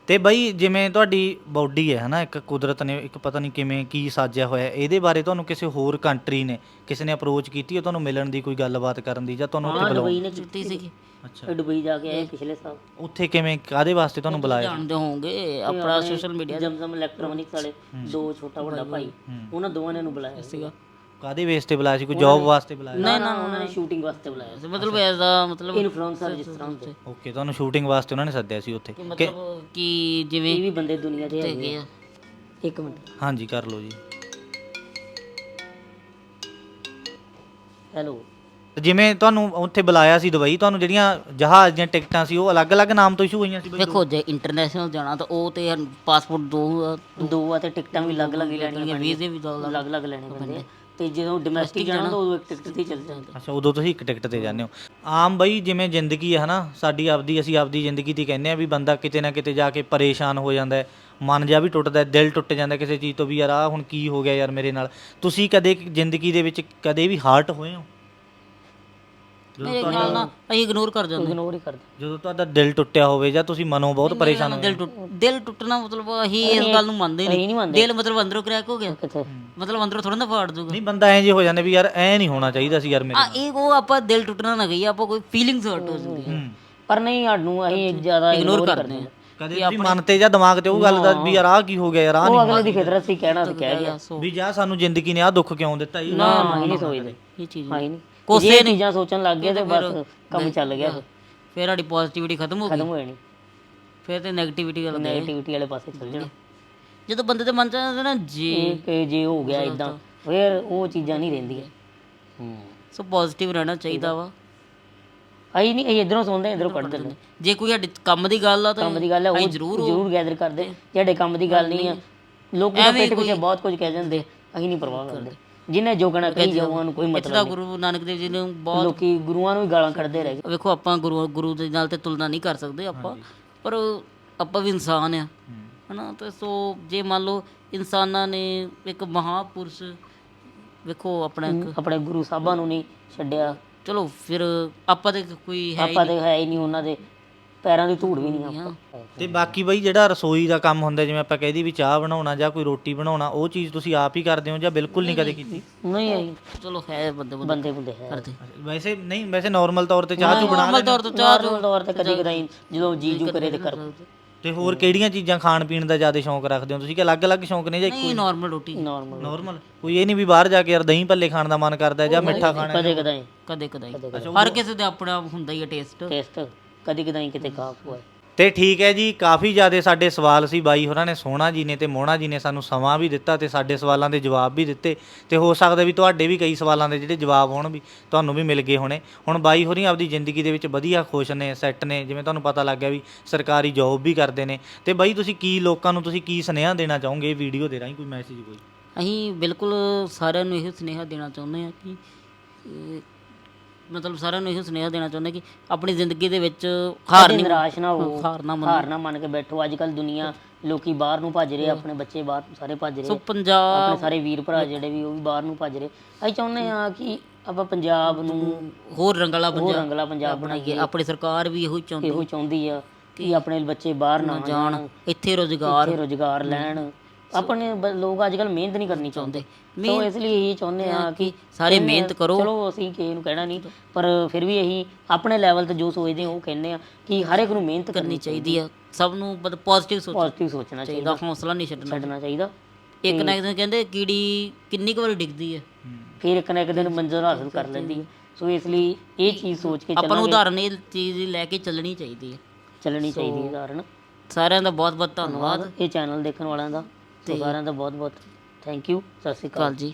ਤੇ ਬਈ ਜਿਵੇਂ ਤੁਹਾਡੀ ਬਾਡੀ ਹੈ ਹਨਾ ਇੱਕ ਕੁਦਰਤ ਨੇ ਇੱਕ ਪਤਾ ਨਹੀਂ ਕਿਵੇਂ ਕੀ ਸਾਜਿਆ ਹੋਇਆ ਹੈ, ਇਹਦੇ ਬਾਰੇ ਤੁਹਾਨੂੰ ਕਿਸੇ ਹੋਰ ਕੰਟਰੀ ਨੇ ਕਿਸੇ ਨੇ ਅਪਰੋਚ ਕੀਤੀ ਹੈ ਤੁਹਾਨੂੰ ਮਿਲਣ ਦੀ ਕੋਈ ਗੱਲਬਾਤ ਕਰਨ ਦੀ ਜਾਂ ਤੁਹਾਨੂੰ ਉੱਥੇ ਹਾਂ ਬੁਲਾਉਣ ਦੁਬਈ ਨੇ ਕੀਤੀ ਸੀਗੀ। ਅੱਛਾ। ਦੁਬਈ ਜਾ ਕੇ ਆਏ ਪਿਛਲੇ ਸਾਲ। ਉੱਥੇ ਕਿਵੇਂ ਕਾਦੇ ਵਾਸਤੇ ਤੁਹਾਨੂੰ ਬੁਲਾਇਆ ਜਾਣਦੇ ਹੋਵੋਗੇ ਆਪਣਾ ਸੋਸ਼ਲ ਮੀਡੀਆ ਜਮਜ਼ਮ ਇਲੈਕਟ੍ਰੋਨਿਕਸ ਵਾਲੇ ਦੋ ਛੋਟਾ ਵੱਡਾ ਭਾਈ ਉਹਨਾਂ ਦੋਵਾਂ ਨੇ ਨੂੰ ਬੁਲਾਇਆ। ਸੀਗਾ ਕਾਦੇ ਬੇਸ ਤੇ ਬੁਲਾਇਆ ਸੀ? ਕੋਈ ਜੌਬ ਵਾਸਤੇ ਬੁਲਾਇਆ? ਨਾ ਨਾ ਉਹਨਾਂ ਨੇ ਸ਼ੂਟਿੰਗ ਵਾਸਤੇ ਬੁਲਾਇਆ ਸੀ। ਮਤਲਬ ਐਸਾ ਮਤਲਬ ਇਨਫਲੂਐਂਸਰ ਜਿਸ ਤਰ੍ਹਾਂ ਹੁੰਦੇ। ਓਕੇ ਤੁਹਾਨੂੰ ਸ਼ੂਟਿੰਗ ਵਾਸਤੇ ਉਹਨਾਂ ਨੇ ਸੱਦਿਆ ਸੀ ਉੱਥੇ। ਕਿ ਮਤਲਬ ਕਿ ਜਿਵੇਂ ਇਹ ਵੀ ਬੰਦੇ ਦੁਨੀਆ ਦੇ ਹੈਗੇ ਆ। ਇੱਕ ਮਿੰਟ। ਹਾਂਜੀ ਕਰ ਲਓ ਜੀ। ਹੈਲੋ। ਜਿਵੇਂ ਤੁਹਾਨੂੰ ਉੱਥੇ ਬੁਲਾਇਆ ਸੀ ਦੁਬਈ ਤੁਹਾਨੂੰ ਜਿਹੜੀਆਂ ਜਹਾਜ਼ ਦੀਆਂ ਟਿਕਟਾਂ ਸੀ ਉਹ ਅਲੱਗ-ਅਲੱਗ ਨਾਮ ਤੋਂ ਇਸ਼ੂ ਹੋਈਆਂ ਸੀ? ਬਈ ਦੇਖੋ ਜੇ ਇੰਟਰਨੈਸ਼ਨਲ ਜਾਣਾ ਤਾਂ ਉਹ ਤੇ ਪਾਸਪੋਰਟ ਦੋ ਦੋ ਆ ਤੇ ਟਿਕਟਾਂ ਵੀ ਅਲੱਗ-ਅਲੱਗ ਹੀ ਲੈਣੀਆਂ ਵੀਜ਼ੇ ਵੀ ਅਲੱਗ-ਅਲੱਗ ਲੈਣੇ ਪੈਂਦੇ ਆ। ਤੇ ਜਦੋਂ ਡੋਮੈਸਟਿਕ ਜਾਣਾ ਤਾਂ ਉਦੋਂ ਇੱਕ ਟਿਕਟ ਤੇ ਚੱਲ ਜਾਂਦਾ। ਅੱਛਾ ਉਦੋਂ ਤੁਸੀਂ ਇੱਕ ਟਿਕਟ ਤੇ ਜਾਂਦੇ ਹੋ। ਆਮ ਬਈ ਜਿਵੇਂ ਜ਼ਿੰਦਗੀ ਹੈ ਹਨਾ ਸਾਡੀ ਆਪਦੀ ਅਸੀਂ ਆਪਦੀ ਜ਼ਿੰਦਗੀ ਦੀ ਕਹਿੰਦੇ ਆ ਵੀ ਬੰਦਾ ਕਿਤੇ ਨਾ ਕਿਤੇ ਜਾ ਕੇ ਪਰੇਸ਼ਾਨ ਹੋ ਜਾਂਦਾ ਹੈ ਮਨ ਜਿਹਾ ਵੀ ਟੁੱਟਦਾ ਹੈ ਦਿਲ ਟੁੱਟ ਜਾਂਦਾ ਕਿਸੇ ਚੀਜ਼ ਤੋਂ ਵੀ ਯਾਰ ਆ ਹੁਣ ਕੀ ਹੋ ਗਿਆ ਯਾਰ ਮੇਰੇ ਨਾਲ। ਤੁਸੀਂ ਕਦੇ ਜ਼ਿੰਦਗੀ ਦੇ ਵਿੱਚ ਕਦੇ ਵੀ ਹਾਰਟ ਹੋਏ ਹੋ? ਮੇਰੇ ਖਿਆਲ ਨਾਲ ਅਸੀਂ ਇਗਨੋਰ ਕਰ ਜਾਂਦੇ ਇਗਨੋਰ ਹੀ ਕਰਦੇ। ਜਦੋਂ ਤੁਹਾਡਾ ਦਿਲ ਟੁੱਟਿਆ ਹੋਵੇ ਜਾਂ ਤੁਸੀਂ ਮਨੋਂ ਬਹੁਤ ਪਰੇਸ਼ਾਨ ਹੋ ਦਿਲ ਟੁੱਟ ਦਿਲ ਟੁੱਟਣਾ ਮਤਲਬ ਅਸੀਂ ਇਸ ਗੱਲ ਨੂੰ ਮੰਨਦੇ ਨਹੀਂ। ਨਹੀਂ ਦਿਲ ਮਤਲਬ ਅੰਦਰੋਂ ਕਰੈਕ ਹੋ ਗਿਆ। ਮਤਲਬ ਅੰਦਰੋਂ ਥੋੜਾ ਨਾ ਫਾੜ ਦੂਗਾ ਨਹੀਂ ਬੰਦਾ ਐਂ ਜੇ ਹੋ ਜਾਂਦਾ ਵੀ ਯਾਰ ਐ ਨਹੀਂ ਹੋਣਾ ਚਾਹੀਦਾ ਸੀ ਯਾਰ ਮੇਰੇ ਆ ਇਹ ਉਹ ਆਪਾਂ ਦਿਲ ਟੁੱਟਣਾ ਨਾ ਗਈ ਆਪਾਂ ਕੋਈ ਫੀਲਿੰਗਸ ਹਰਟ ਹੋ ਜਾਂਦੀ ਹੈ। ਹੂੰ। ਪਰ ਨਹੀਂ ਸਾਨੂੰ ਅਸੀਂ ਜ਼ਿਆਦਾ ਇਗਨੋਰ ਕਰਦੇ ਆ ਕਦੇ ਤੁਸੀਂ ਮਨ ਤੇ ਜਾਂ ਦਿਮਾਗ ਤੇ ਉਹ ਗੱਲ ਦਾ ਵੀ ਯਾਰ ਆ ਕੀ ਹੋ ਗਿਆ ਯਾਰ ਆ ਉਹ ਅਗਲੇ ਦੀ ਫਿਤਰਤ ਸੀ ਕਹਿਣਾ ਤੇ ਕਹਿ ਗਿਆ। ਵੀ ਜਾ ਸਾਨੂੰ ਜ਼ਿੰਦਗੀ ਨੇ ਆ ਦੁੱਖ ਕਿਉਂ ਦਿੱਤਾ? ਜੀ ਨਾ ਨਹੀਂ ਸੋਚਦੇ। ਇਹ ਚੀਜ਼ ਹਾਂ ਹੀ। ਨਹੀਂ। ਕੋਸੇ ਜੇ ਚੀਜ਼ਾਂ ਸੋਚਣ ਲੱਗ ਗਏ ਤੇ ਬਸ ਕੰਮ ਚੱਲ ਗਿਆ। ਫਿਰ ਸਾਡੀ ਪੋਜ਼ਿਟਿਵਿਟੀ ਖਤਮ ਹੋ ਗਈ। ਖਤਮ ਹੋ ਜਾਣੀ। ਫਿਰ ਤੇ 네ਗੇਟਿਵਿਟੀ ਗੱਲ ਗਏ ਨੈਗੇਟਿਵਿਟੀ ਵਾਲੇ ਪਾਸੇ ਚੱਲ ਜਾਣਾ। ਜਦੋਂ ਬੰਦੇ ਦੇ ਮਨ ਚ ਆਉਂਦਾ ਨਾ ਜੀ। ਇਹ ਕਿ ਜੇ ਹੋ ਗਿਆ ਇਦਾਂ ਫਿਰ ਉਹ ਚੀਜ਼ਾਂ ਨਹੀਂ ਰਹਿੰਦੀਆਂ। ਹੂੰ। ਸੋ ਪੋਜ਼ਿਟਿਵ ਰਹਿਣਾ ਚਾਹੀਦਾ ਵਾ। ਅਸੀਂ ਨਹੀਂ ਅਸੀਂ ਇਧਰੋਂ ਸੁਣਦੇ ਇਧਰੋਂ ਕੱਢ ਦਿੰਦੇ। ਜੇ ਕੋਈ ਸਾਡੇ ਕੰਮ ਦੀ ਗੱਲ ਆ ਤਾਂ ਕੰਮ ਦੀ ਗੱਲ ਹੈ ਉਹ ਜ਼ਰੂਰ ਜ਼ਰੂਰ ਗੈਦਰ ਕਰਦੇ। ਜਿਹੜੇ ਕੰਮ ਦੀ ਗੱਲ ਨਹੀਂ ਆ ਲੋਕ ਪਿੱਛੇ ਬਹੁਤ ਕੁਝ ਕਹਿ ਜਾਂਦੇ ਅਸੀਂ ਨਹੀਂ ਪਰਵਾਹ ਕਰਦੇ। ਜਿਨੇ ਜੋ ਕਹਣਾ ਕਹੀ ਉਹਨੂੰ ਕੋਈ ਮਤਲਬ ਤਾਂ ਗੁਰੂ ਨਾਨਕ ਦੇਵ ਜੀ ਨੇ ਬਹੁਤ ਲੋਕੀ ਗੁਰੂਆਂ ਨੂੰ ਵੀ ਗਾਲਾਂ ਕੱਢਦੇ ਰਹਿ। ਗਏ ਵੇਖੋ ਆਪਾਂ ਗੁਰੂ ਗੁਰੂ ਦੇ ਨਾਲ ਤੇ ਤੁਲਨਾ ਨਹੀਂ ਕਰ ਸਕਦੇ ਆਪਾਂ ਪਰ ਆਪਾਂ ਵੀ ਇਨਸਾਨ ਆ। ਹਨਾ ਤੇ ਸੋ ਜੇ ਮੰਨ ਲਓ ਇਨਸਾਨਾਂ ਨੇ ਇੱਕ ਮਹਾਪੁਰਸ਼ ਵੇਖੋ ਆਪਣਾ ਆਪਣੇ ਗੁਰੂ ਸਾਹਿਬਾਂ ਨੂੰ ਨਹੀਂ ਛੱਡਿਆ। ਚਲੋ ਫਿਰ ਆਪਾਂ ਤੇ ਕੋਈ ਹੈ ਹੀ ਆਪਾਂ ਤੇ ਹੈ ਹੀ ਨਹੀਂ ਉਹਨਾਂ ਦੇ। ਪੈਰਾਂ ਦੀ ਧੂੜ ਵੀ ਨਹੀਂ ਆ। ਆਪਾਂ ਤੇ ਬਾਕੀ ਬਈ ਜਿਹੜਾ ਰਸੋਈ ਦਾ ਕੰਮ ਹੁੰਦਾ ਜਿਵੇਂ ਆਪਾਂ ਕਹਿਦੀ ਵੀ ਚਾਹ ਬਣਾਉਣਾ ਜਾਂ ਕੋਈ ਰੋਟੀ ਬਣਾਉਣਾ ਉਹ ਚੀਜ਼ ਤੁਸੀਂ ਆਪ ਹੀ ਕਰਦੇ ਹੋ ਜਾਂ ਬਿਲਕੁਲ ਨਹੀਂ ਕਦੇ ਕੀਤੀ? ਨਹੀਂ ਆਈ ਚਲੋ ਹੈ ਬੰਦੇ ਬੰਦੇ ਬੰਦੇ ਬੰਦੇ ਹੈ। ਕਰਦੇ। ਵੈਸੇ ਨਹੀਂ ਵੈਸੇ ਨਾਰਮਲ ਤੌਰ ਤੇ ਚਾਹ ਚੂ ਬਣਾ ਨਾਰਮਲ ਤੌਰ ਤੇ ਚਾਹ ਚਾਰ ਤੌਰ ਤੇ ਕਦੀ ਕਦਾਈ ਜਦੋਂ ਜੀ ਜੂ ਕਰੇ ਤੇ ਕਰ ਤੇ ਹੋਰ ਕਿਹੜੀਆਂ ਚੀਜ਼ਾਂ ਖਾਣ ਪੀਣ ਦਾ ਜ਼ਿਆਦਾ ਸ਼ੌਂਕ ਰੱਖਦੇ ਹੋ ਤੁਸੀਂ? ਕਿ ਅਲੱਗ-ਅਲੱਗ ਸ਼ੌਂਕ ਨੇ ਜਾਂ ਨਹੀਂ ਨਾਰਮਲ ਰੋਟੀ। ਨਾਰਮਲ ਨਾਰਮਲ ਕੋਈ ਇਹ ਨਹੀਂ ਵੀ ਬਾਹਰ ਜਾ ਕੇ ਯਾਰ ਦਹੀਂ ਭੱਲੇ ਖਾਣ ਦਾ ਮਨ ਕਰਦਾ ਹੈ ਜਾਂ ਮਿੱਠਾ ਖਾਣਾ ਹੈ। ਕਦੇ ਕਦਾਈ। ਕਦੇ ਕਦਾਈ। ਹਰ ਕਿਸੇ ਦੇ ਆਪਣਾ ਹੁੰਦਾ ਹੀ ਆ ਟੇਸਟ ਟੇਸਟ ਕਦੀ ਕਦਾਈ ਕਿਤੇ ਖਾ ਹੋਇਆ ਤੇ ਠੀਕ ਹੈ ਜੀ ਕਾਫੀ ਜ਼ਿਆਦਾ ਸਾਡੇ ਸਵਾਲ ਸੀ ਬਾਈ ਹੋਰਾਂ ਨੇ ਸੋਹਣਾ ਜੀ ਨੇ ਤੇ ਮੋਹਣਾ ਜੀ ਨੇ ਸਾਨੂੰ ਸਮਾਂ ਵੀ ਦਿੱਤਾ ਤੇ ਸਾਡੇ ਸਵਾਲਾਂ ਦੇ ਜਵਾਬ ਵੀ ਦਿੱਤੇ ਤੇ ਹੋ ਸਕਦਾ ਵੀ ਤੁਹਾਡੇ ਵੀ ਕਈ ਸਵਾਲਾਂ ਦੇ ਜਿਹੜੇ ਜਵਾਬ ਹੋਣ ਵੀ ਤੁਹਾਨੂੰ ਵੀ ਮਿਲ ਗਏ ਹੋਣੇ। ਹੁਣ ਬਾਈ ਹੋਰੀ ਆਪਦੀ ਜ਼ਿੰਦਗੀ ਦੇ ਵਿੱਚ ਵਧੀਆ ਖੁਸ਼ ਨੇ ਸੈੱਟ ਨੇ ਜਿਵੇਂ ਤੁਹਾਨੂੰ ਪਤਾ ਲੱਗ ਗਿਆ ਵੀ ਸਰਕਾਰੀ ਜੌਬ ਵੀ ਕਰਦੇ ਨੇ। ਤੇ ਬਾਈ ਤੁਸੀਂ ਕੀ ਲੋਕਾਂ ਨੂੰ ਤੁਸੀਂ ਕੀ ਸੁਨੇਹਾ ਦੇਣਾ ਚਾਹੋਗੇ ਵੀਡੀਓ ਦੇ ਰਾਹੀਂ ਕੋਈ ਮੈਸੇਜ ਕੋਈ? ਅਸੀਂ ਬਿਲਕੁਲ ਸਾਰਿਆਂ ਨੂੰ ਇਹ ਸੁਨੇਹਾ ਦੇਣਾ ਚਾਹੁੰਦੇ ਹਾਂ ਕਿ ਅਹ, ਮਤਲਬ ਸਾਰਿਆਂ ਨੂੰ ਇਹ ਸੁਨੇਹਾ ਦੇਣਾ ਚਾਹੁੰਦੇ ਕਿ ਆਪਣੀ ਜ਼ਿੰਦਗੀ ਦੇ ਵਿੱਚ ਹਾਰ ਨਹੀਂ ਨਿਰਾਸ਼ ਨਾ ਹੋ ਹਾਰ ਨਾ ਮੰਨੋ। ਹਾਰ ਨਾ ਮੰਨ ਕੇ ਬੈਠੋ। ਅੱਜ ਕੱਲ ਦੁਨੀਆ ਲੋਕੀ ਬਾਹਰ ਨੂੰ ਭੱਜ ਰਹੇ ਆਪਣੇ ਬੱਚੇ ਬਾਹਰ ਸਾਰੇ ਭੱਜ ਸੋ ਰਹੇ ਪੰਜਾਬ ਆਪਣੇ ਸਾਰੇ ਵੀਰ ਭਰਾ ਜਿਹੜੇ ਵੀ ਉਹ ਵੀ ਬਾਹਰ ਨੂੰ ਭੱਜ ਰਹੇ। ਅਸੀਂ ਚਾਹੁੰਦੇ ਹਾਂ ਕਿ ਆਪਾਂ ਪੰਜਾਬ ਨੂੰ ਹੋਰ ਰੰਗਲਾ ਹੋਰ ਪੰਜਾਬ ਰੰਗਲਾ ਪੰਜਾਬ ਬਣਾਈਏ। ਆਪਣੀ ਸਰਕਾਰ ਵੀ ਇਹੋ ਚਾਹੁੰਦੀ। ਇਹੋ ਚਾਹੁੰਦੀ ਆ ਕਿ ਆਪਣੇ ਬੱਚੇ ਬਾਹਰ ਨਾ ਜਾਣ ਜਾਣ ਇੱਥੇ ਰੋਜ਼ਗਾਰ ਇੱਥੇ ਰੋਜ਼ਗਾਰ ਲੈਣ। ਆਪਣੇ ਬ- ਲੋਕ ਅੱਜ ਕੱਲ ਮਿਹਨਤ ਨਹੀਂ ਕਰਨੀ ਚਾਹੁੰਦੇ। ਸੋ ਇਸ ਲਈ ਇਹੀ ਚਾਹੁੰਦੇ ਆ ਕਿ ਸਾਰੇ ਮਿਹਨਤ ਕਰੋ। ਚਲੋ ਅਸੀਂ ਕਿਸੇ ਨੂੰ ਕਹਿਣਾ ਨਹੀਂ ਪਰ ਫਿਰ ਵੀ ਅਸੀਂ ਆਪਣੇ ਲੈਵਲ ਤੇ ਜੋ ਸੋਚਦੇ ਹਾਂ ਉਹ ਕਹਿੰਦੇ ਆ ਕਿ ਹਰ ਇੱਕ ਨੂੰ ਮਿਹਨਤ ਕਰਨੀ ਚਾਹੀਦੀ ਆ। ਸਭ ਨੂੰ ਪੋਜ਼ਿਟਿਵ ਸੋਚਣਾ ਪੋਜ਼ਿਟਿਵ ਸੋਚਣਾ ਚਾਹੀਦਾ ਚਾਹੀਦਾ। ਹੌਸਲਾ ਨਹੀਂ ਛੱਡਣਾ। ਛੱਡਣਾ ਚਾਹੀਦਾ। ਇੱਕ ਨਾ ਇੱਕ ਦਿਨ ਕਹਿੰਦੇ ਕੀੜੀ ਕਿੰਨੀ ਕੁ ਵਾਰ ਡਿੱਗਦੀ ਹੈ? ਫਿਰ ਇੱਕ ਨਾ ਇੱਕ ਦਿਨ ਮੰਜ਼ਿਲ ਹਾਸਲ ਕਰ ਲੈਂਦੀ ਹੈ। ਸੋ ਇਸ ਲਈ ਇਹ ਚੀਜ਼ ਸੋਚ ਕੇ ਆਪਾਂ ਨੂੰ ਉਦਾਹਰਨ ਇਹ ਚੀਜ਼ ਲੈ ਕੇ ਚੱਲਣੀ ਚਾਹੀਦੀ ਹੈ। ਚੱਲਣੀ ਚਾਹੀਦੀ ਹੈ ਉਦਾਹਰਨ। ਸਾਰਿਆਂ ਦਾ ਬਹੁਤ ਬਹੁਤ ਧੰਨਵਾਦ। ਇਹ ਚੈਨਲ ਦੇਖਣ ਵਾਲਿਆਂ ਦਾ। ਸਾਰਿਆਂ ਦਾ ਬਹੁਤ ਬਹੁਤ ਥੈਂਕ ਯੂ ਸਤਿ ਸ਼੍ਰੀ ਅਕਾਲ। ਕਾਲ ਜੀ।